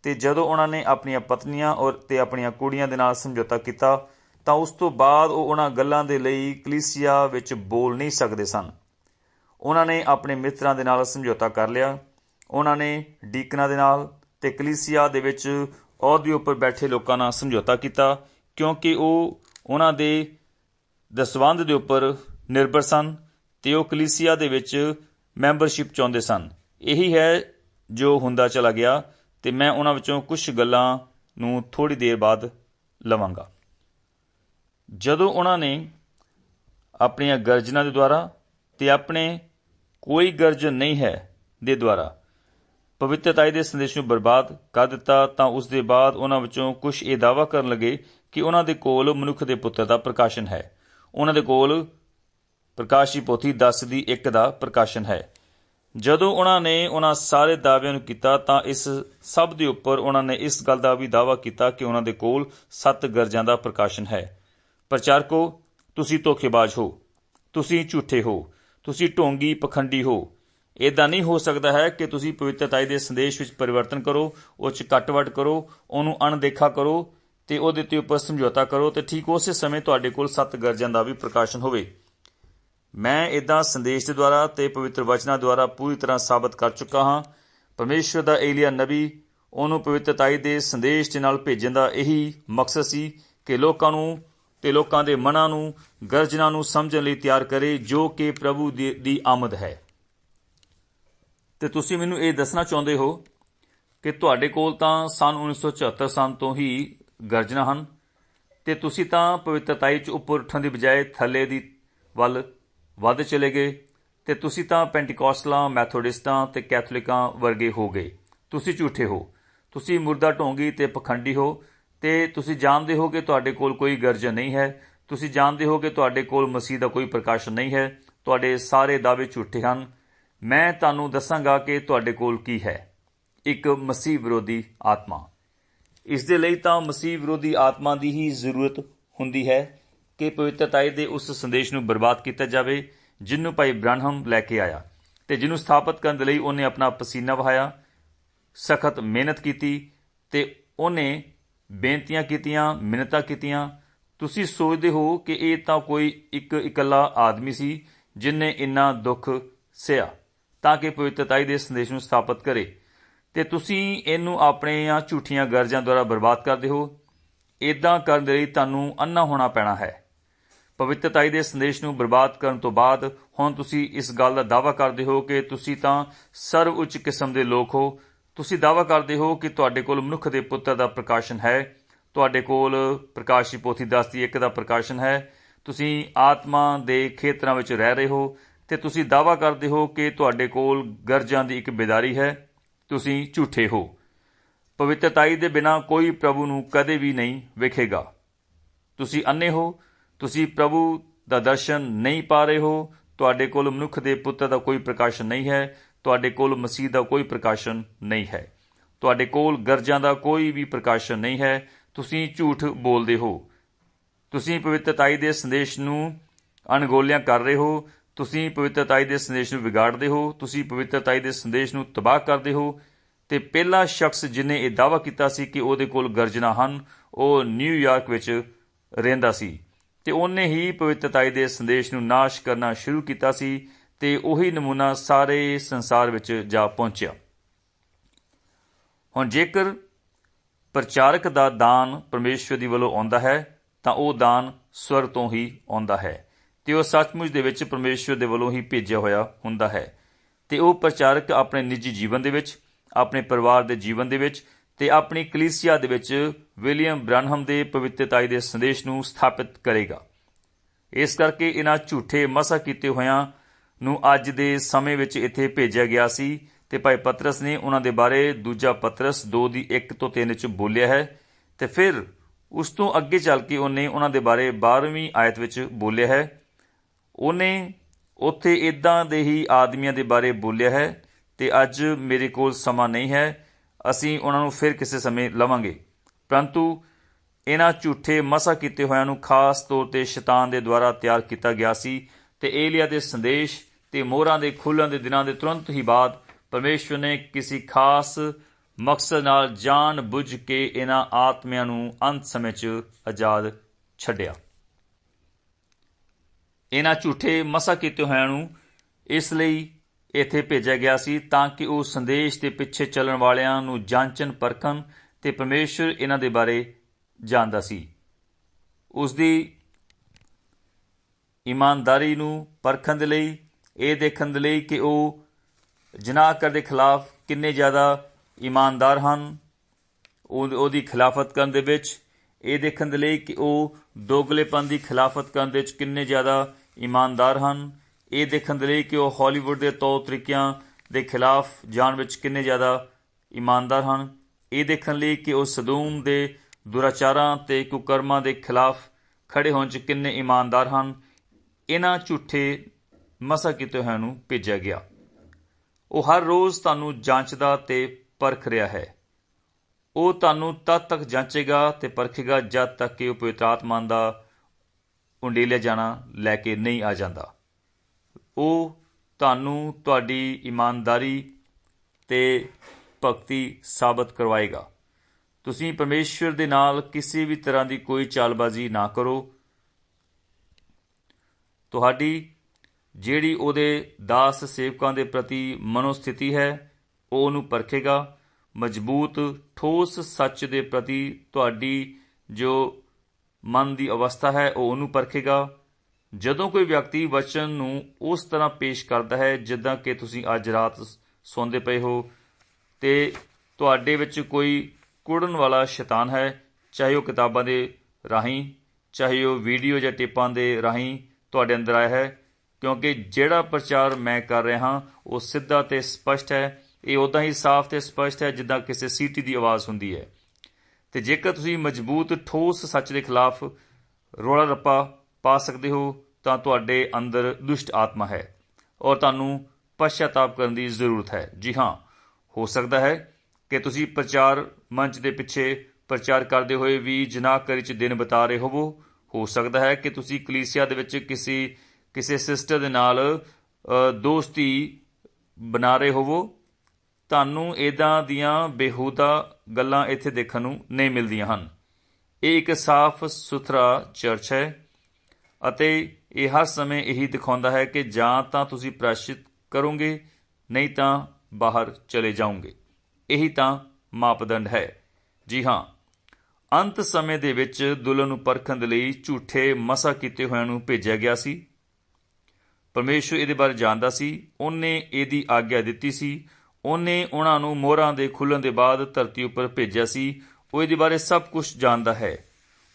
ਤੇ ਜਦੋਂ ਉਹਨਾਂ ਨੇ ਆਪਣੀਆਂ ਪਤਨੀਆਂ ਔਰ ਤੇ ਆਪਣੀਆਂ ਕੁੜੀਆਂ ਦੇ ਨਾਲ ਸਮਝੌਤਾ ਕੀਤਾ ਤਾਂ ਉਸ ਤੋਂ ਬਾਅਦ ਉਹ ਉਹਨਾਂ ਗੱਲਾਂ ਦੇ ਲਈ ਕਲੀਸਿਆ ਵਿੱਚ ਬੋਲ ਨਹੀਂ ਸਕਦੇ ਸਨ। ਉਹਨਾਂ ਨੇ ਆਪਣੇ ਮਿੱਤਰਾਂ ਦੇ ਨਾਲ ਸਮਝੌਤਾ ਕਰ ਲਿਆ। ਉਹਨਾਂ ਨੇ ਡੀਕਨਾਂ ਦੇ ਨਾਲ ਤੇ ਕਲੀਸਿਆ ਦੇ ਵਿੱਚ ਅਹੁਦੇ ਉੱਪਰ ਬੈਠੇ ਲੋਕਾਂ ਨਾਲ ਸਮਝੌਤਾ ਕੀਤਾ, ਕਿਉਂਕਿ ਉਹ ਉਹਨਾਂ ਦੇ ਦਸਵੰਧ ਦੇ ਉੱਪਰ ਨਿਰਭਰ ਸਨ ਤੇ ਉਹ ਕਲੀਸਿਆ ਦੇ ਵਿੱਚ ਮੈਂਬਰਸ਼ਿਪ ਚਾਹੁੰਦੇ ਸਨ। ਇਹੀ ਹੈ ਜੋ ਹੁੰਦਾ ਚਲਾ ਗਿਆ ਤੇ ਮੈਂ ਉਹਨਾਂ ਵਿੱਚੋਂ ਕੁਝ ਗੱਲਾਂ ਨੂੰ ਥੋੜੀ ਦੇਰ ਬਾਅਦ ਲਵਾਂਗਾ। ਜਦੋਂ ਉਹਨਾਂ ਨੇ ਆਪਣੀਆਂ ਗਰਜਨਾਂ ਦੇ ਦੁਆਰਾ ਤੇ ਆਪਣੇ ਕੋਈ ਗਰਜਨ ਨਹੀਂ ਹੈ ਦੇ ਦੁਆਰਾ ਪਵਿੱਤਰਤਾ ਦੇ ਸੰਦੇਸ਼ ਨੂੰ ਬਰਬਾਦ ਕਰ ਦਿੱਤਾ, ਤਾਂ ਉਸ ਦੇ ਬਾਅਦ ਉਹਨਾਂ ਵਿੱਚੋਂ ਕੁਝ ਇਹ ਦਾਵਾ ਕਰਨ ਲੱਗੇ ਕਿ ਉਹਨਾਂ ਦੇ ਕੋਲ ਮਨੁੱਖ ਦੇ ਪੁੱਤਰ ਦਾ ਪ੍ਰਕਾਸ਼ਨ ਹੈ। ਉਹਨਾਂ ਦੇ ਕੋਲ ਪ੍ਰਕਾਸ਼ੀ ਪੋਥੀ 10 ਦੀ 1 ਦਾ ਪ੍ਰਕਾਸ਼ਨ ਹੈ। ਜਦੋਂ ਉਹਨਾਂ ਨੇ ਉਹਨਾਂ ਸਾਰੇ ਦਾਅਵਿਆਂ ਨੂੰ ਕੀਤਾ, ਤਾਂ ਇਸ ਸਭ ਦੇ ਉੱਪਰ ਉਹਨਾਂ ਨੇ ਇਸ ਗੱਲ ਦਾ ਵੀ ਦਾਅਵਾ ਕੀਤਾ ਕਿ ਉਹਨਾਂ ਦੇ ਕੋਲ ਸੱਤ ਗਰਜਾਂ ਦਾ ਪ੍ਰਕਾਸ਼ਨ ਹੈ। ਪ੍ਰਚਾਰਕੋ, ਤੁਸੀਂ ਧੋਖੇਬਾਜ਼ ਹੋ। ਤੁਸੀਂ ਝੂਠੇ ਹੋ। ਤੁਸੀਂ ਢੋਂਗੀ ਪਖੰਡੀ ਹੋ। ਇਦਾਂ ਨਹੀਂ ਹੋ ਸਕਦਾ ਹੈ ਕਿ ਤੁਸੀਂ ਪਵਿੱਤਰਤਾ ਦੇ ਸੰਦੇਸ਼ ਵਿੱਚ ਪਰਿਵਰਤਨ ਕਰੋ, ਉਹ ਚ ਕੱਟਵਟ ਕਰੋ, ਉਹਨੂੰ ਅਣਦੇਖਾ ਕਰੋ ਤੇ ਉਹਦੇ ਤੇ ਉੱਪਰ ਸਮਝੌਤਾ ਕਰੋ ਤੇ ਠੀਕ ਉਸੇ ਸਮੇਂ ਤੁਹਾਡੇ ਕੋਲ ਸੱਤ ਗਰਜਾਂ ਦਾ ਵੀ ਪ੍ਰਕਾਸ਼ਨ ਹੋਵੇ। ਮੈਂ ਇਦਾਂ ਸੰਦੇਸ਼ ਦੇ ਦੁਆਰਾ ਤੇ ਪਵਿੱਤਰ ਵਚਨਾਂ ਦੁਆਰਾ ਪੂਰੀ ਤਰ੍ਹਾਂ ਸਾਬਤ ਕਰ ਚੁੱਕਾ ਹਾਂ। ਪਰਮੇਸ਼ਵਰ ਦਾ ਏਲੀਆ ਨਬੀ ਉਹਨੂੰ ਪਵਿੱਤਰਤਾਈ ਦੇ ਸੰਦੇਸ਼ ਦੇ ਨਾਲ ਭੇਜਣ ਦਾ ਇਹੀ ਮਕਸਦ ਸੀ ਕਿ ਲੋਕਾਂ ਨੂੰ ਤੇ ਲੋਕਾਂ ਦੇ ਮਨਾਂ ਨੂੰ ਗਰਜਨਾਂ ਨੂੰ ਸਮਝਣ ਲਈ ਤਿਆਰ ਕਰੇ ਜੋ ਕਿ ਪ੍ਰਭੂ ਦੀ, ਆਮਦ ਹੈ। ਤੇ ਤੁਸੀਂ ਮੈਨੂੰ ਇਹ ਦੱਸਣਾ ਚਾਹੁੰਦੇ ਹੋ ਕਿ ਤੁਹਾਡੇ ਕੋਲ ਤਾਂ ਸਨ 1974 ਸਾਲ ਤੋਂ ਹੀ ਗਰਜਨਾ ਹਨ ਤੇ ਤੁਸੀਂ ਤਾਂ ਪਵਿੱਤਰਤਾਈ ਚ ਉੱਪਰ ਉੱਠਣ ਦੀ ਬਜਾਏ ਥੱਲੇ ਦੀ ਵੱਲ ਵੱਧ ਚਲੇ ਗਏ ਤੇ ਤੁਸੀਂ ਤਾਂ ਪੈਂਟੀਕੋਸਲਾਂ ਮੈਥੋਡਿਸਟਾਂ ਤੇ ਕੈਥੋਲਿਕਾਂ ਵਰਗੇ ਹੋ ਗਏ। ਤੁਸੀਂ ਝੂਠੇ ਹੋ। ਤੁਸੀਂ ਮੁਰਦਾ ਢੋਂਗੀ ਤੇ ਪਖੰਡੀ ਹੋ ਤੇ ਤੁਸੀਂ ਜਾਣਦੇ ਹੋ ਕਿ ਤੁਹਾਡੇ ਕੋਲ ਕੋਈ ਗਰਜ ਨਹੀਂ ਹੈ। ਤੁਸੀਂ ਜਾਣਦੇ ਹੋ ਕਿ ਤੁਹਾਡੇ ਕੋਲ ਮਸੀਹ ਦਾ ਕੋਈ ਪ੍ਰਕਾਸ਼ਨ ਨਹੀਂ ਹੈ। ਤੁਹਾਡੇ ਸਾਰੇ ਦਾਅਵੇ ਝੂਠੇ ਹਨ। ਮੈਂ ਤੁਹਾਨੂੰ ਦੱਸਾਂਗਾ ਕਿ ਤੁਹਾਡੇ ਕੋਲ ਕੀ ਹੈ। ਇੱਕ ਮਸੀਹ ਵਿਰੋਧੀ ਆਤਮਾ। ਇਸ ਦੇ ਲਈ ਤਾਂ ਮਸੀਹ ਵਿਰੋਧੀ ਆਤਮਾ ਦੀ ਹੀ ਜ਼ਰੂਰਤ ਹੁੰਦੀ ਹੈ ਕਿ ਪਵਿੱਤਰਤਾਏ ਦੇ ਉਸ ਸੰਦੇਸ਼ ਨੂੰ ਬਰਬਾਦ ਕੀਤਾ ਜਾਵੇ ਜਿਹਨੂੰ ਭਾਈ ਬ੍ਰਾਹਮ ਲੈ ਕੇ ਆਇਆ ਤੇ ਜਿਹਨੂੰ ਸਥਾਪਿਤ ਕਰਨ ਦੇ ਲਈ ਉਹਨੇ ਆਪਣਾ ਪਸੀਨਾ ਵਹਾਇਆ, ਸਖਤ ਮਿਹਨਤ ਕੀਤੀ ਤੇ ਉਹਨੇ ਬੇਨਤੀਆਂ ਕੀਤੀਆਂ, ਮਿੰਨਤਾਂ ਕੀਤੀਆਂ। ਤੁਸੀਂ ਸੋਚਦੇ ਹੋ ਕਿ ਇਹ ਤਾਂ ਕੋਈ ਇੱਕ ਇਕੱਲਾ ਆਦਮੀ ਸੀ ਜਿਨੇ ਇੰਨਾ ਦੁੱਖ ਸਿਆ ਤਾਂ ਕਿ ਪਵਿੱਤਰਤਾਈ ਦੇ ਸੰਦੇਸ਼ ਨੂੰ ਸਥਾਪਿਤ ਕਰੇ। ਤੇ ਤੁਸੀਂ ਇਹਨੂੰ ਆਪਣੀਆਂ ਝੂਠੀਆਂ ਗਰਜਾਂ ਦੁਆਰਾ ਬਰਬਾਦ ਕਰਦੇ ਹੋ। ਇਦਾਂ ਕਰਨ ਦੇ ਲਈ ਤੁਹਾਨੂੰ ਅੰਨਾ ਹੋਣਾ ਪੈਣਾ ਹੈ। ਪਵਿੱਤਰਤਾਈ ਦੇ ਸੰਦੇਸ਼ ਨੂੰ ਬਰਬਾਦ ਕਰਨ ਤੋਂ ਬਾਅਦ ਹੁਣ ਤੁਸੀਂ ਇਸ ਗੱਲ ਦਾ ਦਾਅਵਾ ਕਰਦੇ ਹੋ ਕਿ ਤੁਸੀਂ ਤਾਂ ਸਰਵ ਉੱਚ ਕਿਸਮ ਦੇ ਲੋਕ ਹੋ ਤੁਸੀਂ ਦਾਅਵਾ ਕਰਦੇ ਹੋ ਕਿ ਤੁਹਾਡੇ ਕੋਲ ਮਨੁੱਖ ਦੇ ਪੁੱਤਰ ਦਾ ਪ੍ਰਕਾਸ਼ਨ ਹੈ, ਤੁਹਾਡੇ ਕੋਲ ਪ੍ਰਕਾਸ਼ੀ ਪੋਥੀ 10 ਦੀ ਇੱਕ ਦਾ ਪ੍ਰਕਾਸ਼ਨ ਹੈ, ਤੁਸੀਂ ਆਤਮਾ ਦੇ ਖੇਤਰਾਂ ਵਿੱਚ ਰਹਿ ਰਹੇ ਹੋ ਤੇ ਤੁਸੀਂ ਦਾਅਵਾ ਕਰਦੇ ਹੋ ਕਿ ਤੁਹਾਡੇ ਕੋਲ ਗਰਜਾਂ ਦੀ ਇੱਕ ਬਿਦਾਰੀ ਹੈ, ਤੁਸੀਂ ਝੂਠੇ ਹੋ। ਪਵਿੱਤਰਤਾਈ ਦੇ ਬਿਨਾ ਕੋਈ ਪ੍ਰਭੂ ਨੂੰ ਕਦੇ ਵੀ ਨਹੀਂ ਵੇਖੇਗਾ। ਤੁਸੀਂ ਅੰਨੇ ਹੋ, ਤੁਸੀਂ ਪ੍ਰਭੂ ਦਾ ਦਰਸ਼ਨ ਨਹੀਂ ਪਾ ਰਹੇ ਹੋ, ਤੁਹਾਡੇ ਕੋਲ ਮਨੁੱਖ ਦੇ ਪੁੱਤਰ ਦਾ ਕੋਈ ਪ੍ਰਕਾਸ਼ਨ ਨਹੀਂ ਹੈ ਤੁਹਾਡੇ ਕੋਲ ਮਸੀਹ ਦਾ ਕੋਈ ਪ੍ਰਕਾਸ਼ਨ ਨਹੀਂ ਹੈ। ਤੁਹਾਡੇ ਕੋਲ ਗਰਜਾਂ ਦਾ ਕੋਈ ਵੀ ਪ੍ਰਕਾਸ਼ਨ ਨਹੀਂ ਹੈ। ਤੁਸੀਂ ਝੂਠ ਬੋਲਦੇ ਹੋ। ਤੁਸੀਂ ਪਵਿੱਤਰਤਾਈ ਦੇ ਸੰਦੇਸ਼ ਨੂੰ ਅਣਗੋਲਿਆਂ ਕਰ ਰਹੇ ਹੋ। ਤੁਸੀਂ ਪਵਿੱਤਰਤਾਈ ਦੇ ਸੰਦੇਸ਼ ਨੂੰ ਵਿਗਾੜਦੇ ਹੋ। ਤੁਸੀਂ ਪਵਿੱਤਰਤਾਈ ਦੇ ਸੰਦੇਸ਼ ਨੂੰ ਤਬਾਹ ਕਰਦੇ ਹੋ। ਤੇ ਪਹਿਲਾ ਸ਼ਖਸ ਜਿਨੇ ਇਹ ਦਾਅਵਾ ਕੀਤਾ ਸੀ ਕਿ ਉਹਦੇ ਕੋਲ ਗਰਜਨਾ ਹਨ, ਉਹ ਨਿਊਯਾਰਕ ਵਿੱਚ ਰਹਿੰਦਾ ਸੀ। ਤੇ ਉਹਨੇ ਹੀ ਪਵਿੱਤਰਤਾਈ ਦੇ ਸੰਦੇਸ਼ ਨੂੰ ਨਾਸ਼ ਕਰਨਾ ਸ਼ੁਰੂ ਕੀਤਾ ਸੀ। ਤੇ ਉਹੀ ਨਮੂਨਾ ਸਾਰੇ ਸੰਸਾਰ ਵਿੱਚ ਜਾ ਪਹੁੰਚਿਆ। ਹੁਣ ਜੇਕਰ ਪ੍ਰਚਾਰਕ ਦਾ ਦਾਨ ਪਰਮੇਸ਼ਵਰ ਦੀ ਵੱਲੋਂ ਆਉਂਦਾ ਹੈ, ਤਾਂ ਉਹ ਦਾਨ ਸਵਰ ਤੋਂ ਹੀ ਆਉਂਦਾ ਹੈ ਤੇ ਉਹ ਸੱਚਮੁੱਚ ਦੇ ਵਿੱਚ ਪਰਮੇਸ਼ਵਰ ਦੇ ਵੱਲੋਂ ਹੀ ਭੇਜਿਆ ਹੋਇਆ ਹੁੰਦਾ ਹੈ ਤੇ ਉਹ ਪ੍ਰਚਾਰਕ ਆਪਣੇ ਨਿੱਜੀ ਜੀਵਨ ਦੇ ਵਿੱਚ, ਆਪਣੇ ਪਰਿਵਾਰ ਦੇ ਜੀਵਨ ਦੇ ਵਿੱਚ ਤੇ ਆਪਣੀ ਕਲੀਸਿਆ ਦੇ ਵਿੱਚ ਵਿਲੀਅਮ ਬ੍ਰਨਹਮ ਦੇ ਪਵਿੱਤਰਤਾਈ ਦੇ ਸੰਦੇਸ਼ ਨੂੰ ਸਥਾਪਿਤ ਕਰੇਗਾ। ਇਸ ਕਰਕੇ ਇਹਨਾਂ ਝੂਠੇ ਮਸਾ ਕੀਤੇ ਹੋਇਆਂ ਨੂੰ ਅੱਜ ਦੇ ਸਮੇਂ ਵਿੱਚ ਇੱਥੇ ਭੇਜਿਆ ਗਿਆ ਸੀ ਤੇ ਭਾਈ ਪਤਰਸ ਨੇ ਉਹਨਾਂ ਦੇ ਬਾਰੇ ਦੂਜਾ ਪਤਰਸ 2 ਦੀ 1 ਤੋਂ 3 ਵਿੱਚ ਬੋਲਿਆ ਹੈ ਤੇ ਫਿਰ ਉਸ ਤੋਂ ਅੱਗੇ ਚੱਲ ਕੇ ਉਹਨੇ ਉਹਨਾਂ ਦੇ ਬਾਰੇ 12ਵੀਂ ਆਇਤ ਵਿੱਚ ਬੋਲਿਆ ਹੈ। ਉਹਨੇ ਉੱਥੇ ਇਦਾਂ ਦੇ ਹੀ ਆਦਮੀਆਂ ਦੇ ਬਾਰੇ ਬੋਲਿਆ ਹੈ ਤੇ ਅੱਜ ਮੇਰੇ ਕੋਲ ਸਮਾਂ ਨਹੀਂ ਹੈ, ਅਸੀਂ ਉਹਨਾਂ ਨੂੰ ਫਿਰ ਕਿਸੇ ਸਮੇਂ ਲਵਾਂਗੇ। ਪਰੰਤੂ ਇਹਨਾਂ ਝੂਠੇ ਮਸਾ ਕੀਤੇ ਹੋਇਆਂ ਨੂੰ ਖਾਸ ਤੌਰ ਤੇ ਸ਼ੈਤਾਨ ਦੇ ਦੁਆਰਾ ਤਿਆਰ ਕੀਤਾ ਗਿਆ ਸੀ ਤੇ ਏਲੀਆ ਦੇ ਸੰਦੇਸ਼ ਤੇ ਮੋਹਰਾਂ ਦੇ ਖੁੱਲਣ ਦੇ ਦਿਨਾਂ ਦੇ ਤੁਰੰਤ ਹੀ ਬਾਅਦ ਪਰਮੇਸ਼ਵਰ ਨੇ ਕਿਸੇ ਖਾਸ ਮਕਸਦ ਨਾਲ ਜਾਣ ਬੁੱਝ ਕੇ ਇਹਨਾਂ ਆਤਮਿਆਂ ਨੂੰ ਅੰਤ ਸਮੇਂ 'ਚ ਆਜ਼ਾਦ ਛੱਡਿਆ। ਇਹਨਾਂ ਝੂਠੇ ਮਸਾ ਕੀਤੇ ਹੋਇਆਂ ਨੂੰ ਇਸ ਲਈ ਇੱਥੇ ਭੇਜਿਆ ਗਿਆ ਸੀ ਤਾਂ ਕਿ ਉਹ ਸੰਦੇਸ਼ ਦੇ ਪਿੱਛੇ ਚੱਲਣ ਵਾਲਿਆਂ ਨੂੰ ਜਾਂਚਣ, ਪਰਖਣ ਤੇ ਪਰਮੇਸ਼ਵਰ ਇਹਨਾਂ ਦੇ ਬਾਰੇ ਜਾਣਦਾ ਸੀ। ਉਸ ਦੀ ਇਮਾਨਦਾਰੀ ਨੂੰ ਪਰਖਣ ਦੇ ਲਈ ਇਹ ਦੇਖਣ ਦੇ ਲਈ ਕਿ ਉਹ ਜਨਾਹ ਕਰ ਦੇ ਖਿਲਾਫ ਕਿੰਨੇ ਜ਼ਿਆਦਾ ਇਮਾਨਦਾਰ ਹਨ। ਉਹ- ਉਹਦੀ ਖਿਲਾਫਤ ਕਰਨ ਦੇ ਵਿੱਚ ਇਹ ਦੇਖਣ ਦੇ ਲਈ ਕਿ ਉਹ ਦੋਗਲੇਪਨ ਦੀ ਖਿਲਾਫਤ ਕਰਨ ਦੇ ਵਿੱਚ ਕਿੰਨੇ ਜ਼ਿਆਦਾ ਇਮਾਨਦਾਰ ਹਨ। ਇਹ ਦੇਖਣ ਦੇ ਲਈ ਕਿ ਉਹ ਹਾਲੀਵੁੱਡ ਦੇ ਤੌਰ ਤਰੀਕਿਆਂ ਦੇ ਖਿਲਾਫ ਜਾਣ ਵਿੱਚ ਕਿੰਨੇ ਜ਼ਿਆਦਾ ਇਮਾਨਦਾਰ ਹਨ। ਇਹ ਦੇਖਣ ਲਈ ਕਿ ਉਹ ਸਦੂਮ ਦੇ ਦੁਰਾਚਾਰਾਂ ਤੇ ਕੁਕਰਮਾਂ ਦੇ ਖਿਲਾਫ ਖੜੇ ਹੋਣ 'ਚ ਕਿੰਨੇ ਇਮਾਨਦਾਰ ਹਨ। ਇਹਨਾਂ ਝੂਠੇ ਮਸਾ ਕੀਤੇ ਹੋਇਆਂ ਨੂੰ ਭੇਜਿਆ ਗਿਆ। ਉਹ ਹਰ ਰੋਜ਼ ਤੁਹਾਨੂੰ ਜਾਂਚਦਾ ਤੇ ਪਰਖ ਰਿਹਾ ਹੈ। ਉਹ ਤੁਹਾਨੂੰ ਤਦ ਤੱਕ ਜਾਂਚੇਗਾ ਤੇ ਪਰਖੇਗਾ ਜਦ ਤੱਕ ਕਿ ਉਹ ਪਵਿੱਤਰ ਆਤਮਾ ਦਾ ਉੰਡੇਲਿਆ ਜਾਣਾ ਲੈ ਕੇ ਨਹੀਂ ਆ ਜਾਂਦਾ। ਉਹ ਤੁਹਾਨੂੰ ਤੁਹਾਡੀ ਇਮਾਨਦਾਰੀ ਤੇ ਭਗਤੀ ਸਾਬਤ ਕਰਵਾਏਗਾ। ਤੁਸੀਂ ਪਰਮੇਸ਼ਵਰ ਦੇ ਨਾਲ ਕਿਸੇ ਵੀ ਤਰ੍ਹਾਂ ਦੀ ਕੋਈ ਚਾਲਬਾਜ਼ੀ ਨਾ ਕਰੋ। ਤੁਹਾਡੀ ਜਿਹੜੀ ਉਹਦੇ ਦਾਸ ਸੇਵਕਾਂ ਦੇ ਪ੍ਰਤੀ ਮਨੋਸਥਿਤੀ ਹੈ, ਉਹ ਉਹਨੂੰ ਪਰਖੇਗਾ। ਮਜ਼ਬੂਤ, ਠੋਸ ਸੱਚ ਦੇ ਪ੍ਰਤੀ ਤੁਹਾਡੀ ਜੋ ਮਨ ਦੀ ਅਵਸਥਾ ਹੈ, ਉਹ ਉਹਨੂੰ ਪਰਖੇਗਾ। ਜਦੋਂ ਕੋਈ ਵਿਅਕਤੀ ਵਚਨ ਨੂੰ ਉਸ ਤਰ੍ਹਾਂ ਪੇਸ਼ ਕਰਦਾ ਹੈ, ਜਿੱਦਾਂ ਕਿ ਤੁਸੀਂ ਅੱਜ ਰਾਤ ਸੌਂਦੇ ਪਏ ਹੋ, ਤੇ ਤੁਹਾਡੇ ਵਿੱਚ ਕੋਈ ਕੁੜਨ ਵਾਲਾ ਸ਼ੈਤਾਨ ਹੈ, ਚਾਹੇ ਉਹ ਕਿਤਾਬਾਂ ਦੇ ਰਾਹੀਂ, ਚਾਹੇ ਉਹ ਵੀਡੀਓ ਜਾਂ ਟੇਪਾਂ ਦੇ ਰਾਹੀਂ ਤੁਹਾਡੇ ਅੰਦਰ ਆਇਆ ਹੈ ਕਿਉਂਕਿ ਜਿਹੜਾ ਪ੍ਰਚਾਰ ਮੈਂ ਕਰ ਰਿਹਾ ਹਾਂ, ਉਹ ਸਿੱਧਾ ਤੇ ਸਪਸ਼ਟ ਹੈ। ਇਹ ਉਦਾਂ ਹੀ ਸਾਫ਼ ਤੇ ਸਪਸ਼ਟ ਹੈ ਜਿੱਦਾਂ ਕਿਸੇ ਸੀਟੀ ਦੀ ਆਵਾਜ਼ ਹੁੰਦੀ ਹੈ। ਤੇ ਜੇਕਰ ਤੁਸੀਂ ਮਜ਼ਬੂਤ ਠੋਸ ਸੱਚ ਦੇ ਖਿਲਾਫ ਰੋਲਾ ਰੱਪਾ ਪਾ ਸਕਦੇ ਹੋ, ਤਾਂ ਤੁਹਾਡੇ ਅੰਦਰ ਦੁਸ਼ਟ ਆਤਮਾ ਹੈ ਔਰ ਤੁਹਾਨੂੰ ਪਛਤਾਪ ਕਰਨ ਦੀ ਜ਼ਰੂਰਤ ਹੈ। ਜੀ ਹਾਂ, ਹੋ ਸਕਦਾ ਹੈ ਕਿ ਤੁਸੀਂ ਪ੍ਰਚਾਰ ਮੰਚ ਦੇ ਪਿੱਛੇ ਪ੍ਰਚਾਰ ਕਰਦੇ ਹੋਏ ਵੀ ਜਨਾਹਕਰੀ ਚ ਦਿਨ ਬਿਤਾ ਰਹੇ ਹੋਵੋ। ਹੋ ਸਕਦਾ ਹੈ ਕਿ ਤੁਸੀਂ ਕਲੀਸਿਆ ਦੇ ਵਿੱਚ ਕਿਸੇ ਕਿਸੇ ਸਿਸਟਰ ਦੇ ਨਾਲ ਦੋਸਤੀ ਬਣਾ ਰਹੇ ਹੋਵੋ, ਤੁਹਾਨੂੰ ਇਦਾਂ ਦੀਆਂ ਬੇਹੂਦਾ ਗੱਲਾਂ ਇੱਥੇ ਦੇਖਣ ਨੂੰ ਨਹੀਂ ਮਿਲਦੀਆਂ ਹਨ। ਇਹ ਇੱਕ ਸਾਫ਼ ਸੁਥਰਾ ਚਰਚ ਹੈ ਅਤੇ ਇਹ ਹਰ ਸਮੇਂ ਇਹੀ ਦਿਖਾਉਂਦਾ ਹੈ ਕਿ ਜਾਂ ਤਾਂ ਤੁਸੀਂ ਪ੍ਰਾਸ਼ਿਤ ਕਰੋਗੇ, ਨਹੀਂ ਤਾਂ ਬਾਹਰ ਚਲੇ ਜਾਓਗੇ। ਇਹੀ ਤਾਂ ਮਾਪਦੰਡ ਹੈ। ਜੀ ਹਾਂ, ਅੰਤ ਸਮੇਂ ਦੇ ਵਿੱਚ ਦੁਲਹਨ ਨੂੰ ਪਰਖਣ ਦੇ ਲਈ ਝੂਠੇ ਮਸਾ ਕੀਤੇ ਹੋਇਆਂ ਨੂੰ ਭੇਜਿਆ ਗਿਆ ਸੀ। ਪਰਮੇਸ਼ਰ ਇਹਦੇ ਬਾਰੇ ਜਾਣਦਾ ਸੀ, ਉਹਨੇ ਇਹਦੀ ਆਗਿਆ ਦਿੱਤੀ ਸੀ, ਉਹਨੇ ਉਹਨਾਂ ਨੂੰ ਮੋਹਰਾਂ ਦੇ ਖੁੱਲਣ ਦੇ ਬਾਅਦ ਧਰਤੀ ਉੱਪਰ ਭੇਜਿਆ ਸੀ, ਉਹ ਇਹਦੇ ਬਾਰੇ ਸਭ ਕੁਝ ਜਾਣਦਾ ਹੈ।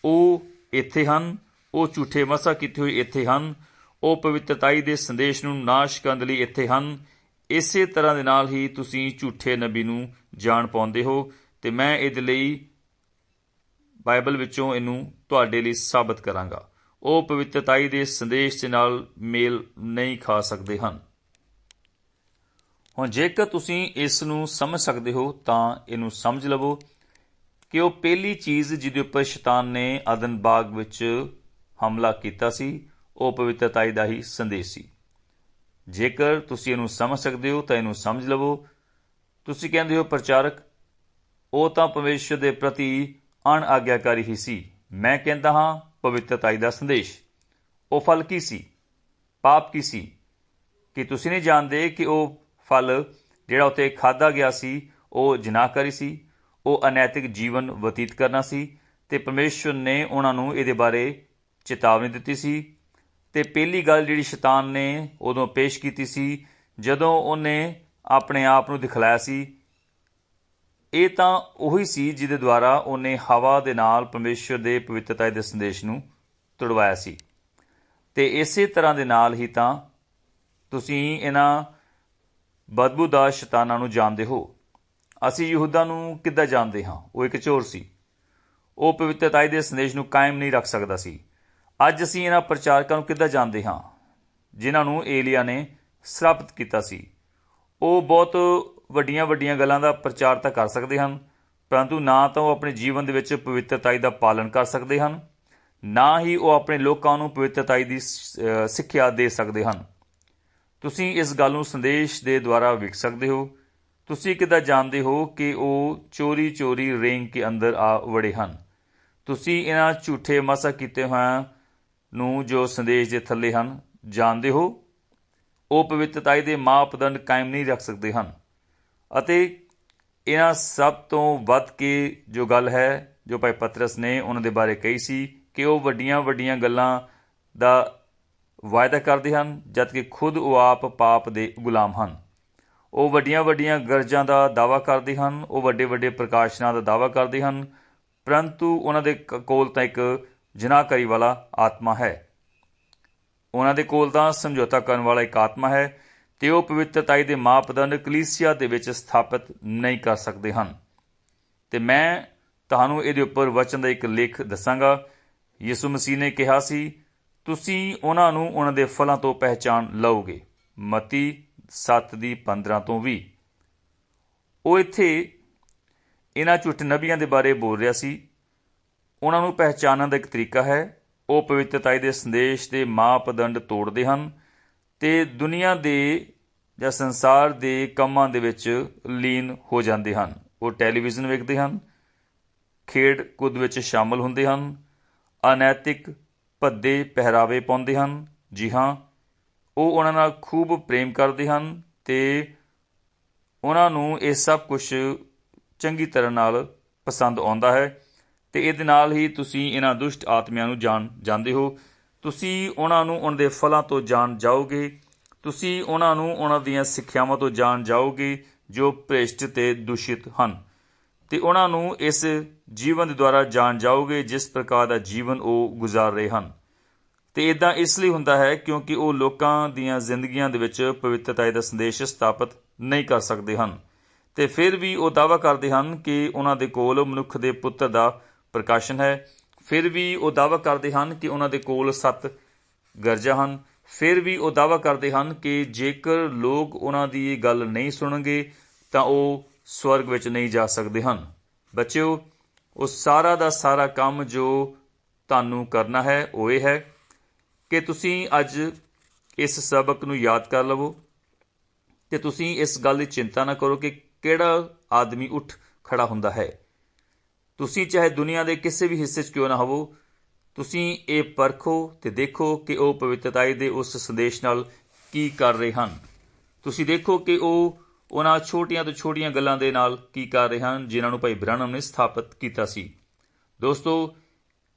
ਉਹ ਇੱਥੇ ਹਨ, ਉਹ ਝੂਠੇ ਮਸਾ ਕੀਤੇ ਹੋਏ ਇੱਥੇ ਹਨ, ਉਹ ਪਵਿੱਤਰਤਾਈ ਦੇ ਸੰਦੇਸ਼ ਨੂੰ ਨਾਸ਼ ਕਰਨ ਲਈ ਇੱਥੇ ਹਨ। ਇਸੇ ਤਰ੍ਹਾਂ ਦੇ ਨਾਲ ਹੀ ਤੁਸੀਂ ਝੂਠੇ ਨਬੀ ਨੂੰ ਜਾਣ ਪਾਉਂਦੇ ਹੋ ਤੇ ਮੈਂ ਇਹਦੇ ਲਈ ਬਾਈਬਲ ਵਿੱਚੋਂ ਇਹਨੂੰ ਤੁਹਾਡੇ ਲਈ ਸਾਬਤ ਕਰਾਂਗਾ। ਉਹ ਪਵਿੱਤਰਤਾਈ ਦੇ ਸੰਦੇਸ਼ ਦੇ ਨਾਲ ਮੇਲ ਨਹੀਂ ਖਾ ਸਕਦੇ ਹਨ। ਹੁਣ ਜੇਕਰ ਤੁਸੀਂ ਇਸ ਨੂੰ ਸਮਝ ਸਕਦੇ ਹੋ, ਤਾਂ ਇਹਨੂੰ ਸਮਝ ਲਵੋ ਕਿ ਉਹ ਪਹਿਲੀ ਚੀਜ਼ ਜਿਹਦੇ ਉੱਪਰ ਸ਼ੈਤਾਨ ਨੇ ਆਦਨ ਬਾਗ ਵਿੱਚ ਹਮਲਾ ਕੀਤਾ ਸੀ, ਉਹ ਪਵਿੱਤਰਤਾਈ ਦਾ ਹੀ ਸੰਦੇਸ਼ ਸੀ। ਜੇਕਰ ਤੁਸੀਂ ਇਹਨੂੰ ਸਮਝ ਸਕਦੇ ਹੋ, ਤਾਂ ਇਹਨੂੰ ਸਮਝ ਲਵੋ। ਤੁਸੀਂ ਕਹਿੰਦੇ ਹੋ, ਪ੍ਰਚਾਰਕ, ਉਹ ਤਾਂ ਪਰਮੇਸ਼ਰ ਦੇ ਪ੍ਰਤੀ ਅਣਆਗਿਆਕਾਰੀ ਹੀ ਸੀ। ਮੈਂ ਕਹਿੰਦਾ ਹਾਂ ਪਵਿੱਤਰਤਾਈ ਦਾ ਸੰਦੇਸ਼। ਉਹ ਫਲ ਕੀ ਸੀ? ਪਾਪ ਕੀ ਸੀ? ਕਿ ਤੁਸੀਂ ਨਹੀਂ ਜਾਣਦੇ ਕਿ ਉਹ ਫਲ ਜਿਹੜਾ ਉਤੇ ਖਾਦਾ ਗਿਆ ਸੀ, ਉਹ ਜਨਾਹਕਾਰੀ ਸੀ? ਉਹ ਅਨੈਤਿਕ ਜੀਵਨ ਬਤੀਤ ਕਰਨਾ ਸੀ ਤੇ ਪਰਮੇਸ਼ਵਰ ਨੇ ਉਹਨਾਂ ਨੂੰ ਇਹਦੇ ਬਾਰੇ ਚੇਤਾਵਨੀ ਦਿੱਤੀ ਸੀ ਤੇ ਪਹਿਲੀ ਗੱਲ ਜਿਹੜੀ ਸ਼ੈਤਾਨ ਨੇ ਉਦੋਂ ਪੇਸ਼ ਕੀਤੀ ਸੀ, ਜਦੋਂ ਉਹਨੇ ਆਪਣੇ ਆਪ ਨੂੰ ਦਿਖਲਾਇਆ ਸੀ ਇਹ ਤਾਂ ਉਹੀ ਸੀ ਜਿਹਦੇ ਦੁਆਰਾ ਉਹਨੇ ਹਵਾ ਦੇ ਨਾਲ ਪਰਮੇਸ਼ਵਰ ਦੇ ਪਵਿੱਤਰਤਾ ਦੇ ਸੰਦੇਸ਼ ਨੂੰ ਤੁੜਵਾਇਆ ਸੀ। ਤੇ ਇਸੇ ਤਰ੍ਹਾਂ ਦੇ ਨਾਲ ਹੀ ਤਾਂ ਤੁਸੀਂ ਇਹਨਾਂ ਬਦਬੂਦਾਰ ਸ਼ੈਤਾਨਾਂ ਨੂੰ ਜਾਣਦੇ ਹੋ। ਅਸੀਂ ਯਹੂਦਾ ਨੂੰ ਕਿੱਦਾਂ ਜਾਣਦੇ ਹਾਂ? ਉਹ ਇੱਕ ਚੋਰ ਸੀ। ਉਹ ਪਵਿੱਤਰਤਾ ਦੇ ਸੰਦੇਸ਼ ਨੂੰ ਕਾਇਮ ਨਹੀਂ ਰੱਖ ਸਕਦਾ ਸੀ। ਅੱਜ ਅਸੀਂ ਇਹਨਾਂ ਪ੍ਰਚਾਰਕਾਂ ਨੂੰ ਕਿੱਦਾਂ ਜਾਣਦੇ ਹਾਂ? ਜਿਨ੍ਹਾਂ ਨੂੰ ਏਲੀਆ ਨੇ ਸਰਾਪਤ ਕੀਤਾ ਸੀ। ਉਹ ਬਹੁਤ ਵੱਡੀਆਂ ਵੱਡੀਆਂ ਗੱਲਾਂ ਦਾ ਪ੍ਰਚਾਰ ਤਾਂ ਕਰ ਸਕਦੇ ਹਨ, ਪਰੰਤੂ ਨਾ ਤਾਂ ਉਹ ਆਪਣੇ ਜੀਵਨ ਦੇ ਵਿੱਚ ਪਵਿੱਤਰਤਾਈ ਦਾ ਪਾਲਣ ਕਰ ਸਕਦੇ ਹਨ, ਨਾ ਹੀ ਉਹ ਆਪਣੇ ਲੋਕਾਂ ਨੂੰ ਪਵਿੱਤਰਤਾਈ ਦੀ ਸਿੱਖਿਆ ਦੇ ਸਕਦੇ ਹਨ। ਤੁਸੀਂ ਇਸ ਗੱਲ ਨੂੰ ਸੰਦੇਸ਼ ਦੇ ਦੁਆਰਾ ਵਿਕ ਸਕਦੇ ਹੋ। ਤੁਸੀਂ ਕਿਦਾਂ ਜਾਣਦੇ ਹੋ ਕਿ ਉਹ ਚੋਰੀ ਚੋਰੀ ਰੇਂਗ ਕੇ ਅੰਦਰ ਆ ਵੜੇ ਹਨ? ਤੁਸੀਂ ਇਹਨਾਂ ਝੂਠੇ ਮਸਾ ਕੀਤੇ ਹੋਇਆਂ ਨੂੰ ਜੋ ਸੰਦੇਸ਼ ਦੇ ਥੱਲੇ ਹਨ, ਜਾਣਦੇ ਹੋ? ਉਹ ਪਵਿੱਤਰਤਾਈ ਦੇ ਮਾਪਦੰਡ ਕਾਇਮ ਨਹੀਂ ਰੱਖ ਸਕਦੇ ਹਨ। ਅਤੇ ਇਹਨਾਂ ਸਭ ਤੋਂ ਵੱਧ ਕੇ ਜੋ ਗੱਲ ਹੈ, ਜੋ ਭਾਈ ਪਤਰਸ ਨੇ ਉਹਨਾਂ ਦੇ ਬਾਰੇ ਕਹੀ ਸੀ ਕਿ ਉਹ ਵੱਡੀਆਂ ਵੱਡੀਆਂ ਗੱਲਾਂ ਦਾ ਵਾਅਦਾ ਕਰਦੇ ਹਨ ਜਦਕਿ ਖੁਦ ਉਹ ਆਪ ਪਾਪ ਦੇ ਗੁਲਾਮ ਹਨ। ਉਹ ਵੱਡੀਆਂ ਵੱਡੀਆਂ ਗਰਜਾਂ ਦਾ ਦਾਵਾ ਕਰਦੇ ਹਨ, ਉਹ ਵੱਡੇ ਵੱਡੇ ਪ੍ਰਕਾਸ਼ਨਾਂ ਦਾ ਦਾਵਾ ਕਰਦੇ ਹਨ, ਪਰੰਤੂ ਉਹਨਾਂ ਦੇ ਕੋਲ ਤਾਂ ਇੱਕ ਜਨਾਕਾਰੀ ਵਾਲਾ ਆਤਮਾ ਹੈ। ਉਹਨਾਂ ਦੇ ਕੋਲ ਤਾਂ ਸਮਝੌਤਾ ਕਰਨ ਵਾਲਾ ਇੱਕ ਆਤਮਾ ਹੈ ਤੇ ਉਹ ਪਵਿੱਤਰਤਾਈ ਦੇ ਮਾਪਦੰਡ ਕਲੀਸਿਆ ਦੇ ਵਿੱਚ ਸਥਾਪਿਤ ਨਹੀਂ ਕਰ ਸਕਦੇ ਹਨ। ਤੇ ਮੈਂ ਤੁਹਾਨੂੰ ਇਹਦੇ ਉੱਪਰ ਵਚਨ ਦਾ ਇੱਕ ਲੇਖ ਦੱਸਾਂਗਾ। ਯਿਸੂ ਮਸੀਹ ਨੇ ਕਿਹਾ ਸੀ, ਤੁਸੀਂ ਉਹਨਾਂ ਨੂੰ ਉਹਨਾਂ ਦੇ ਫਲਾਂ ਤੋਂ ਪਹਿਚਾਨ ਲਓਗੇ। ਮਤੀ 7 ਦੀ 15 ਤੋਂ 20 ਉਹ ਇੱਥੇ ਇਹਨਾਂ ਝੂਠ ਨਬੀਆਂ ਦੇ ਬਾਰੇ ਬੋਲ ਰਿਹਾ ਸੀ। ਉਹਨਾਂ ਨੂੰ ਪਹਿਚਾਨਣ ਦਾ ਇੱਕ ਤਰੀਕਾ ਹੈ। ਉਹ ਪਵਿੱਤਰਤਾ ਦੇ ਸੰਦੇਸ਼ ਦੇ ਮਾਪਦੰਡ ਤੋੜਦੇ ਹਨ ਤੇ ਦੁਨੀਆ ਦੇ ਜਾਂ ਸੰਸਾਰ ਦੇ ਕੰਮਾਂ ਦੇ ਵਿੱਚ ਲੀਨ ਹੋ ਜਾਂਦੇ ਹਨ। ਉਹ ਟੈਲੀਵਿਜ਼ਨ ਵੇਖਦੇ ਹਨ, ਖੇਡ ਕੁੱਦ ਵਿੱਚ ਸ਼ਾਮਲ ਹੁੰਦੇ ਹਨ, ਅਨੈਤਿਕ ਭੱਦੇ ਪਹਿਰਾਵੇ ਪਾਉਂਦੇ ਹਨ। ਜੀ ਹਾਂ, ਉਹ ਉਹਨਾਂ ਨਾਲ ਖੂਬ ਪ੍ਰੇਮ ਕਰਦੇ ਹਨ ਤੇ ਉਹਨਾਂ ਨੂੰ ਇਹ ਸਭ ਕੁਝ ਚੰਗੀ ਤਰ੍ਹਾਂ ਨਾਲ ਪਸੰਦ ਆਉਂਦਾ ਹੈ ਤੇ ਇਹਦੇ ਨਾਲ ਹੀ ਤੁਸੀਂ ਇਹਨਾਂ ਦੁਸ਼ਟ ਆਤਮਿਆਂ ਨੂੰ ਜਾਣ ਜਾਂਦੇ ਹੋ। ਤੁਸੀਂ ਉਹਨਾਂ ਨੂੰ ਉਹਨਾਂ ਦੇ ਫਲਾਂ ਤੋਂ ਜਾਣ ਜਾਓਗੇ ਤੁਸੀਂ ਉਹਨਾਂ ਨੂੰ ਉਹਨਾਂ ਦੀਆਂ ਸਿੱਖਿਆਵਾਂ ਤੋਂ ਜਾਣ ਜਾਓਗੇ, ਜੋ ਭ੍ਰਿਸ਼ਟ ਤੇ ਦੂਸ਼ਿਤ ਹਨ। ਤੇ ਉਹਨਾਂ ਨੂੰ ਇਸ ਜੀਵਨ ਦੇ ਦੁਆਰਾ ਜਾਣ ਜਾਓਗੇ, ਜਿਸ ਪ੍ਰਕਾਰ ਦਾ ਜੀਵਨ ਉਹ ਗੁਜ਼ਾਰ ਰਹੇ ਹਨ। ਤੇ ਇਦਾਂ ਇਸ ਲਈ ਹੁੰਦਾ ਹੈ, ਕਿਉਂਕਿ ਉਹ ਲੋਕਾਂ ਦੀਆਂ ਜ਼ਿੰਦਗੀਆਂ ਦੇ ਵਿੱਚ ਪਵਿੱਤਰਤਾ ਦਾ ਸੰਦੇਸ਼ ਸਥਾਪਿਤ ਨਹੀਂ ਕਰ ਸਕਦੇ ਹਨ। ਤੇ ਫਿਰ ਵੀ ਉਹ ਦਾਵਾ ਕਰਦੇ ਹਨ ਕਿ ਉਹਨਾਂ ਦੇ ਕੋਲ ਮਨੁੱਖ ਦੇ ਪੁੱਤਰ ਦਾ ਪ੍ਰਕਾਸ਼ਨ ਹੈ। ਫਿਰ ਵੀ ਉਹ ਦਾਵਾ ਕਰਦੇ ਹਨ ਕਿ ਉਹਨਾਂ ਦੇ ਕੋਲ ਸੱਤ ਗਰਜਾਂ ਹਨ। ਫਿਰ ਵੀ ਉਹ ਦਾਵਾ ਕਰਦੇ ਹਨ ਕਿ ਜੇਕਰ ਲੋਕ ਉਹਨਾਂ ਦੀ ਇਹ ਗੱਲ ਨਹੀਂ ਸੁਣਨਗੇ, ਤਾਂ ਉਹ ਸਵਰਗ ਵਿੱਚ ਨਹੀਂ ਜਾ ਸਕਦੇ ਹਨ। ਬੱਚਿਓ, ਉਹ ਸਾਰਾ ਦਾ ਸਾਰਾ ਕੰਮ ਜੋ ਤੁਹਾਨੂੰ ਕਰਨਾ ਹੈ, ਉਹ ਇਹ ਹੈ ਕਿ ਤੁਸੀਂ ਅੱਜ ਇਸ ਸਬਕ ਨੂੰ ਯਾਦ ਕਰ ਲਵੋ ਤੇ ਤੁਸੀਂ ਇਸ ਗੱਲ ਦੀ ਚਿੰਤਾ ਨਾ ਕਰੋ ਕਿ ਕਿਹੜਾ ਆਦਮੀ ਉੱਠ ਖੜਾ ਹੁੰਦਾ ਹੈ। ਤੁਸੀਂ ਚਾਹੇ ਦੁਨੀਆ ਦੇ ਕਿਸੇ ਵੀ ਹਿੱਸੇ 'ਚ ਕਿਉਂ ਨਾ ਹੋਵੋ ਤੁਸੀਂ ਇਹ ਪਰਖੋ ਤੇ ਦੇਖੋ ਕਿ ਉਹ ਪਵਿੱਤਰਤਾਈ ਦੇ ਉਸ ਸੰਦੇਸ਼ ਨਾਲ ਕੀ ਕਰ ਰਹੇ ਹਨ। ਤੁਸੀਂ ਦੇਖੋ ਕਿ ਉਹ ਉਹਨਾਂ ਛੋਟੀਆਂ ਤੋਂ ਛੋਟੀਆਂ ਗੱਲਾਂ ਦੇ ਨਾਲ ਕੀ ਕਰ ਰਹੇ ਹਨ, ਜਿਨ੍ਹਾਂ ਨੂੰ ਭਾਈ ਬ੍ਰਹਨਮ ਨੇ ਸਥਾਪਿਤ ਕੀਤਾ ਸੀ। ਦੋਸਤੋ,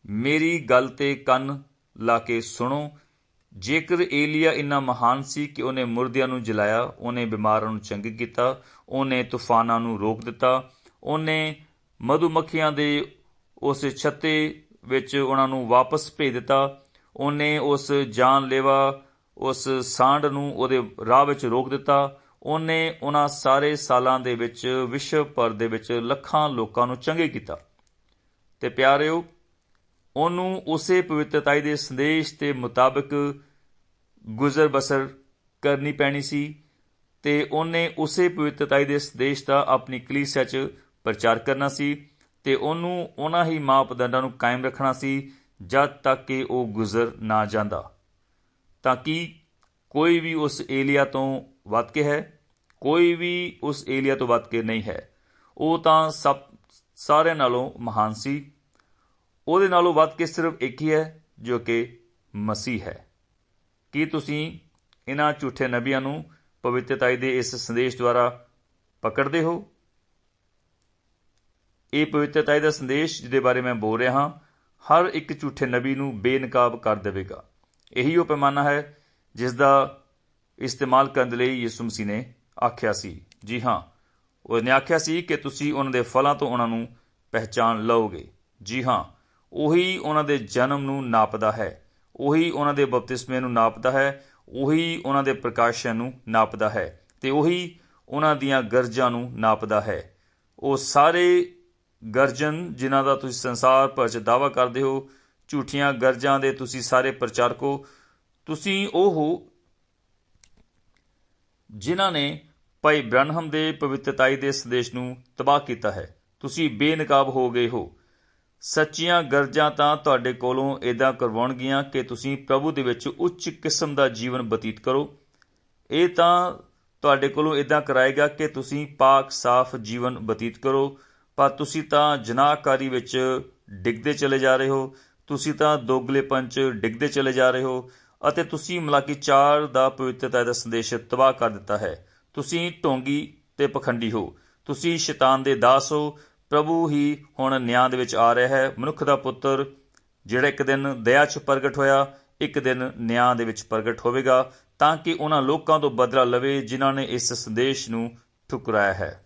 ਮੇਰੀ ਗੱਲ ਤੇ ਕੰਨ ਲਾ ਕੇ ਸੁਣੋ। ਜੇਕਰ ਏਲੀਆ ਇੰਨਾ ਮਹਾਨ ਸੀ ਕਿ ਉਹਨੇ ਮੁਰਦਿਆਂ ਨੂੰ ਜਲਾਇਆ, ਉਹਨੇ ਬਿਮਾਰਾਂ ਨੂੰ ਚੰਗਾ ਕੀਤਾ, ਉਹਨੇ ਤੂਫਾਨਾਂ ਨੂੰ ਰੋਕ ਦਿੱਤਾ, ਉਹਨੇ ਮਧੂਮੱਖੀਆਂ ਦੇ ਉਸ ਛੱਤੇ ਵਿੱਚ ਉਹਨਾਂ ਨੂੰ ਵਾਪਸ ਭੇਜ ਦਿੱਤਾ। ਉਹਨੇ ਉਸ ਜਾਨਲੇਵਾ, ਉਸ ਸਾਂਡ ਨੂੰ ਉਹਦੇ ਰਾਹ ਵਿੱਚ ਰੋਕ ਦਿੱਤਾ। ਉਹਨੇ ਉਹਨਾਂ ਸਾਰੇ ਸਾਲਾਂ ਦੇ ਵਿੱਚ, ਵਿਸ਼ਵ ਭਰ ਦੇ ਵਿੱਚ ਲੱਖਾਂ ਲੋਕਾਂ ਨੂੰ ਚੰਗੇ ਕੀਤਾ। ਤੇ ਪਿਆਰਿਓ, ਉਹਨੂੰ ਉਸੇ ਪਵਿੱਤਰਤਾਈ ਦੇ ਸੰਦੇਸ਼ ਦੇ ਮੁਤਾਬਕ ਗੁਜ਼ਰ ਬਸਰ ਕਰਨੀ ਪੈਣੀ ਸੀ ਤੇ ਉਹਨੇ ਉਸੇ ਪਵਿੱਤਰਤਾਈ ਦੇ ਸੰਦੇਸ਼ ਦਾ ਆਪਣੀ ਕਲੀਸਿਆ 'ਚ ਪ੍ਰਚਾਰ ਕਰਨਾ ਸੀ। ਤੇ ਉਹਨੂੰ, ਉਹਨਾਂ ਹੀ ਮਾਪਦੰਡਾਂ ਨੂੰ ਕਾਇਮ ਰੱਖਣਾ ਸੀ, ਜਦ ਤੱਕ ਕਿ ਉਹ ਗੁਜ਼ਰ ਨਾ ਜਾਂਦਾ। ਤਾਂ ਕਿ ਕੋਈ ਵੀ ਉਸ ਏਲੀਆ ਤੋਂ ਵੱਧ ਕੇ ਹੈ? ਕੋਈ ਵੀ ਉਸ ਏਲੀਆ ਤੋਂ ਵੱਧ ਕੇ ਨਹੀਂ ਹੈ। ਉਹ ਤਾਂ ਸਭ, ਸਾਰਿਆਂ ਨਾਲੋਂ ਮਹਾਨ ਸੀ। ਉਹਦੇ ਨਾਲੋਂ ਵੱਧ ਕੇ ਸਿਰਫ ਇੱਕ ਹੀ ਹੈ, ਜੋ ਕਿ ਮਸੀਹ ਹੈ। ਕੀ ਤੁਸੀਂ ਇਹਨਾਂ ਝੂਠੇ ਨਬੀਆਂ ਨੂੰ ਪਵਿੱਤਰਤਾਈ ਦੇ ਇਸ ਸੰਦੇਸ਼ ਦੁਆਰਾ ਪਕੜਦੇ ਹੋ? ਇਹ ਪਵਿੱਤਰਤਾਈ ਦਾ ਸੰਦੇਸ਼ ਜਿਹਦੇ ਬਾਰੇ ਮੈਂ ਬੋਲ ਰਿਹਾ ਹਾਂ, ਹਰ ਇੱਕ ਝੂਠੇ ਨਬੀ ਨੂੰ ਬੇਨਕਾਬ ਕਰ ਦੇਵੇਗਾ। ਇਹੀ ਉਹ ਪੈਮਾਨਾ ਹੈ ਜਿਸ ਦਾ ਇਸਤੇਮਾਲ ਕਰਨ ਦੇ ਲਈ ਯਿਸੂ ਮਸੀਹ ਨੇ ਆਖਿਆ ਸੀ। ਜੀ ਹਾਂ, ਉਹਨੇ ਆਖਿਆ ਸੀ ਕਿ ਤੁਸੀਂ ਉਹਨਾਂ ਦੇ ਫਲਾਂ ਤੋਂ ਉਹਨਾਂ ਨੂੰ ਪਹਿਚਾਨ ਲਓਗੇ। ਜੀ ਹਾਂ, ਉਹੀ ਉਹਨਾਂ ਦੇ ਜਨਮ ਨੂੰ ਨਾਪਦਾ ਹੈ। ਉਹੀ ਉਹਨਾਂ ਦੇ ਬਪਤਿਸਮੇ ਨੂੰ ਨਾਪਦਾ ਹੈ। ਉਹੀ ਉਹਨਾਂ ਦੇ ਪ੍ਰਕਾਸ਼ਨ ਨੂੰ ਨਾਪਦਾ ਹੈ। ਤੇ ਉਹੀ ਉਹਨਾਂ ਦੀਆਂ ਗਰਜਾਂ ਨੂੰ ਨਾਪਦਾ ਹੈ। ਉਹ ਸਾਰੇ ਗਰਜਨ, ਜਿਨ੍ਹਾਂ ਦਾ ਤੁਸੀਂ ਸੰਸਾਰ ਭਰ 'ਚ ਦਾਵਾ ਕਰਦੇ ਹੋ, ਝੂਠੀਆਂ ਗਰਜਾਂ ਦੇ ਤੁਸੀਂ ਸਾਰੇ ਪ੍ਰਚਾਰਕੋ, ਤੁਸੀਂ ਉਹ ਹੋ ਜਿਨ੍ਹਾਂ ਨੇ ਭਾਈ ਬ੍ਰਹਮ ਦੇ ਪਵਿੱਤਰਤਾਈ ਦੇ ਸੰਦੇਸ਼ ਨੂੰ ਤਬਾਹ ਕੀਤਾ ਹੈ। ਤੁਸੀਂ ਬੇਨਕਾਬ ਹੋ ਗਏ ਹੋ। ਸੱਚੀਆਂ ਗਰਜਾਂ ਤਾਂ ਤੁਹਾਡੇ ਕੋਲੋਂ ਇਦਾਂ ਕਰਵਾਉਣਗੀਆਂ ਕਿ ਤੁਸੀਂ ਪ੍ਰਭੂ ਦੇ ਵਿੱਚ ਉੱਚ ਕਿਸਮ ਦਾ ਜੀਵਨ ਬਤੀਤ ਕਰੋ। ਇਹ ਤਾਂ ਤੁਹਾਡੇ ਕੋਲੋਂ ਇਦਾਂ ਕਰਾਏਗਾ ਕਿ ਤੁਸੀਂ ਪਾਕ ਸਾਫ਼ ਜੀਵਨ ਬਤੀਤ ਕਰੋ। ਪਰ ਤੁਸੀਂ ਤਾਂ ਜਨਾਹਕਾਰੀ ਵਿੱਚ ਡਿੱਗਦੇ ਚਲੇ ਜਾ ਰਹੇ ਹੋ, ਤੁਸੀਂ ਤਾਂ ਦੋਗਲੇਪਨ 'ਚ ਡਿੱਗਦੇ ਚਲੇ ਜਾ ਰਹੇ ਹੋ ਅਤੇ ਤੁਸੀਂ ਮਲਾਕੀ 4 ਦਾ ਪਵਿੱਤਰਤਾ ਦਾ ਸੰਦੇਸ਼ ਤਬਾਹ ਕਰ ਦਿੱਤਾ ਹੈ। ਤੁਸੀਂ ਢੋਂਗੀ ਤੇ ਪਖੰਡੀ ਹੋ, ਤੁਸੀਂ ਸ਼ੈਤਾਨ ਦੇ ਦਾਸ ਹੋ, ਪ੍ਰਭੂ ਹੀ ਹੁਣ ਨਿਆਂ ਦੇ ਵਿੱਚ ਆ ਰਿਹਾ ਹੈ। ਮਨੁੱਖ ਦਾ ਪੁੱਤਰ ਜਿਹੜਾ ਇੱਕ ਦਿਨ ਦਇਆ 'ਚ ਪ੍ਰਗਟ ਹੋਇਆ, ਇੱਕ ਦਿਨ ਨਿਆਂ ਦੇ ਵਿੱਚ ਪ੍ਰਗਟ ਹੋਵੇਗਾ ਤਾਂ ਕਿ ਉਹਨਾਂ ਲੋਕਾਂ ਤੋਂ ਬਦਲਾ ਲਵੇ ਜਿਨ੍ਹਾਂ ਨੇ ਇਸ ਸੰਦੇਸ਼ ਨੂੰ ਠੁਕਰਾਇਆ ਹੈ।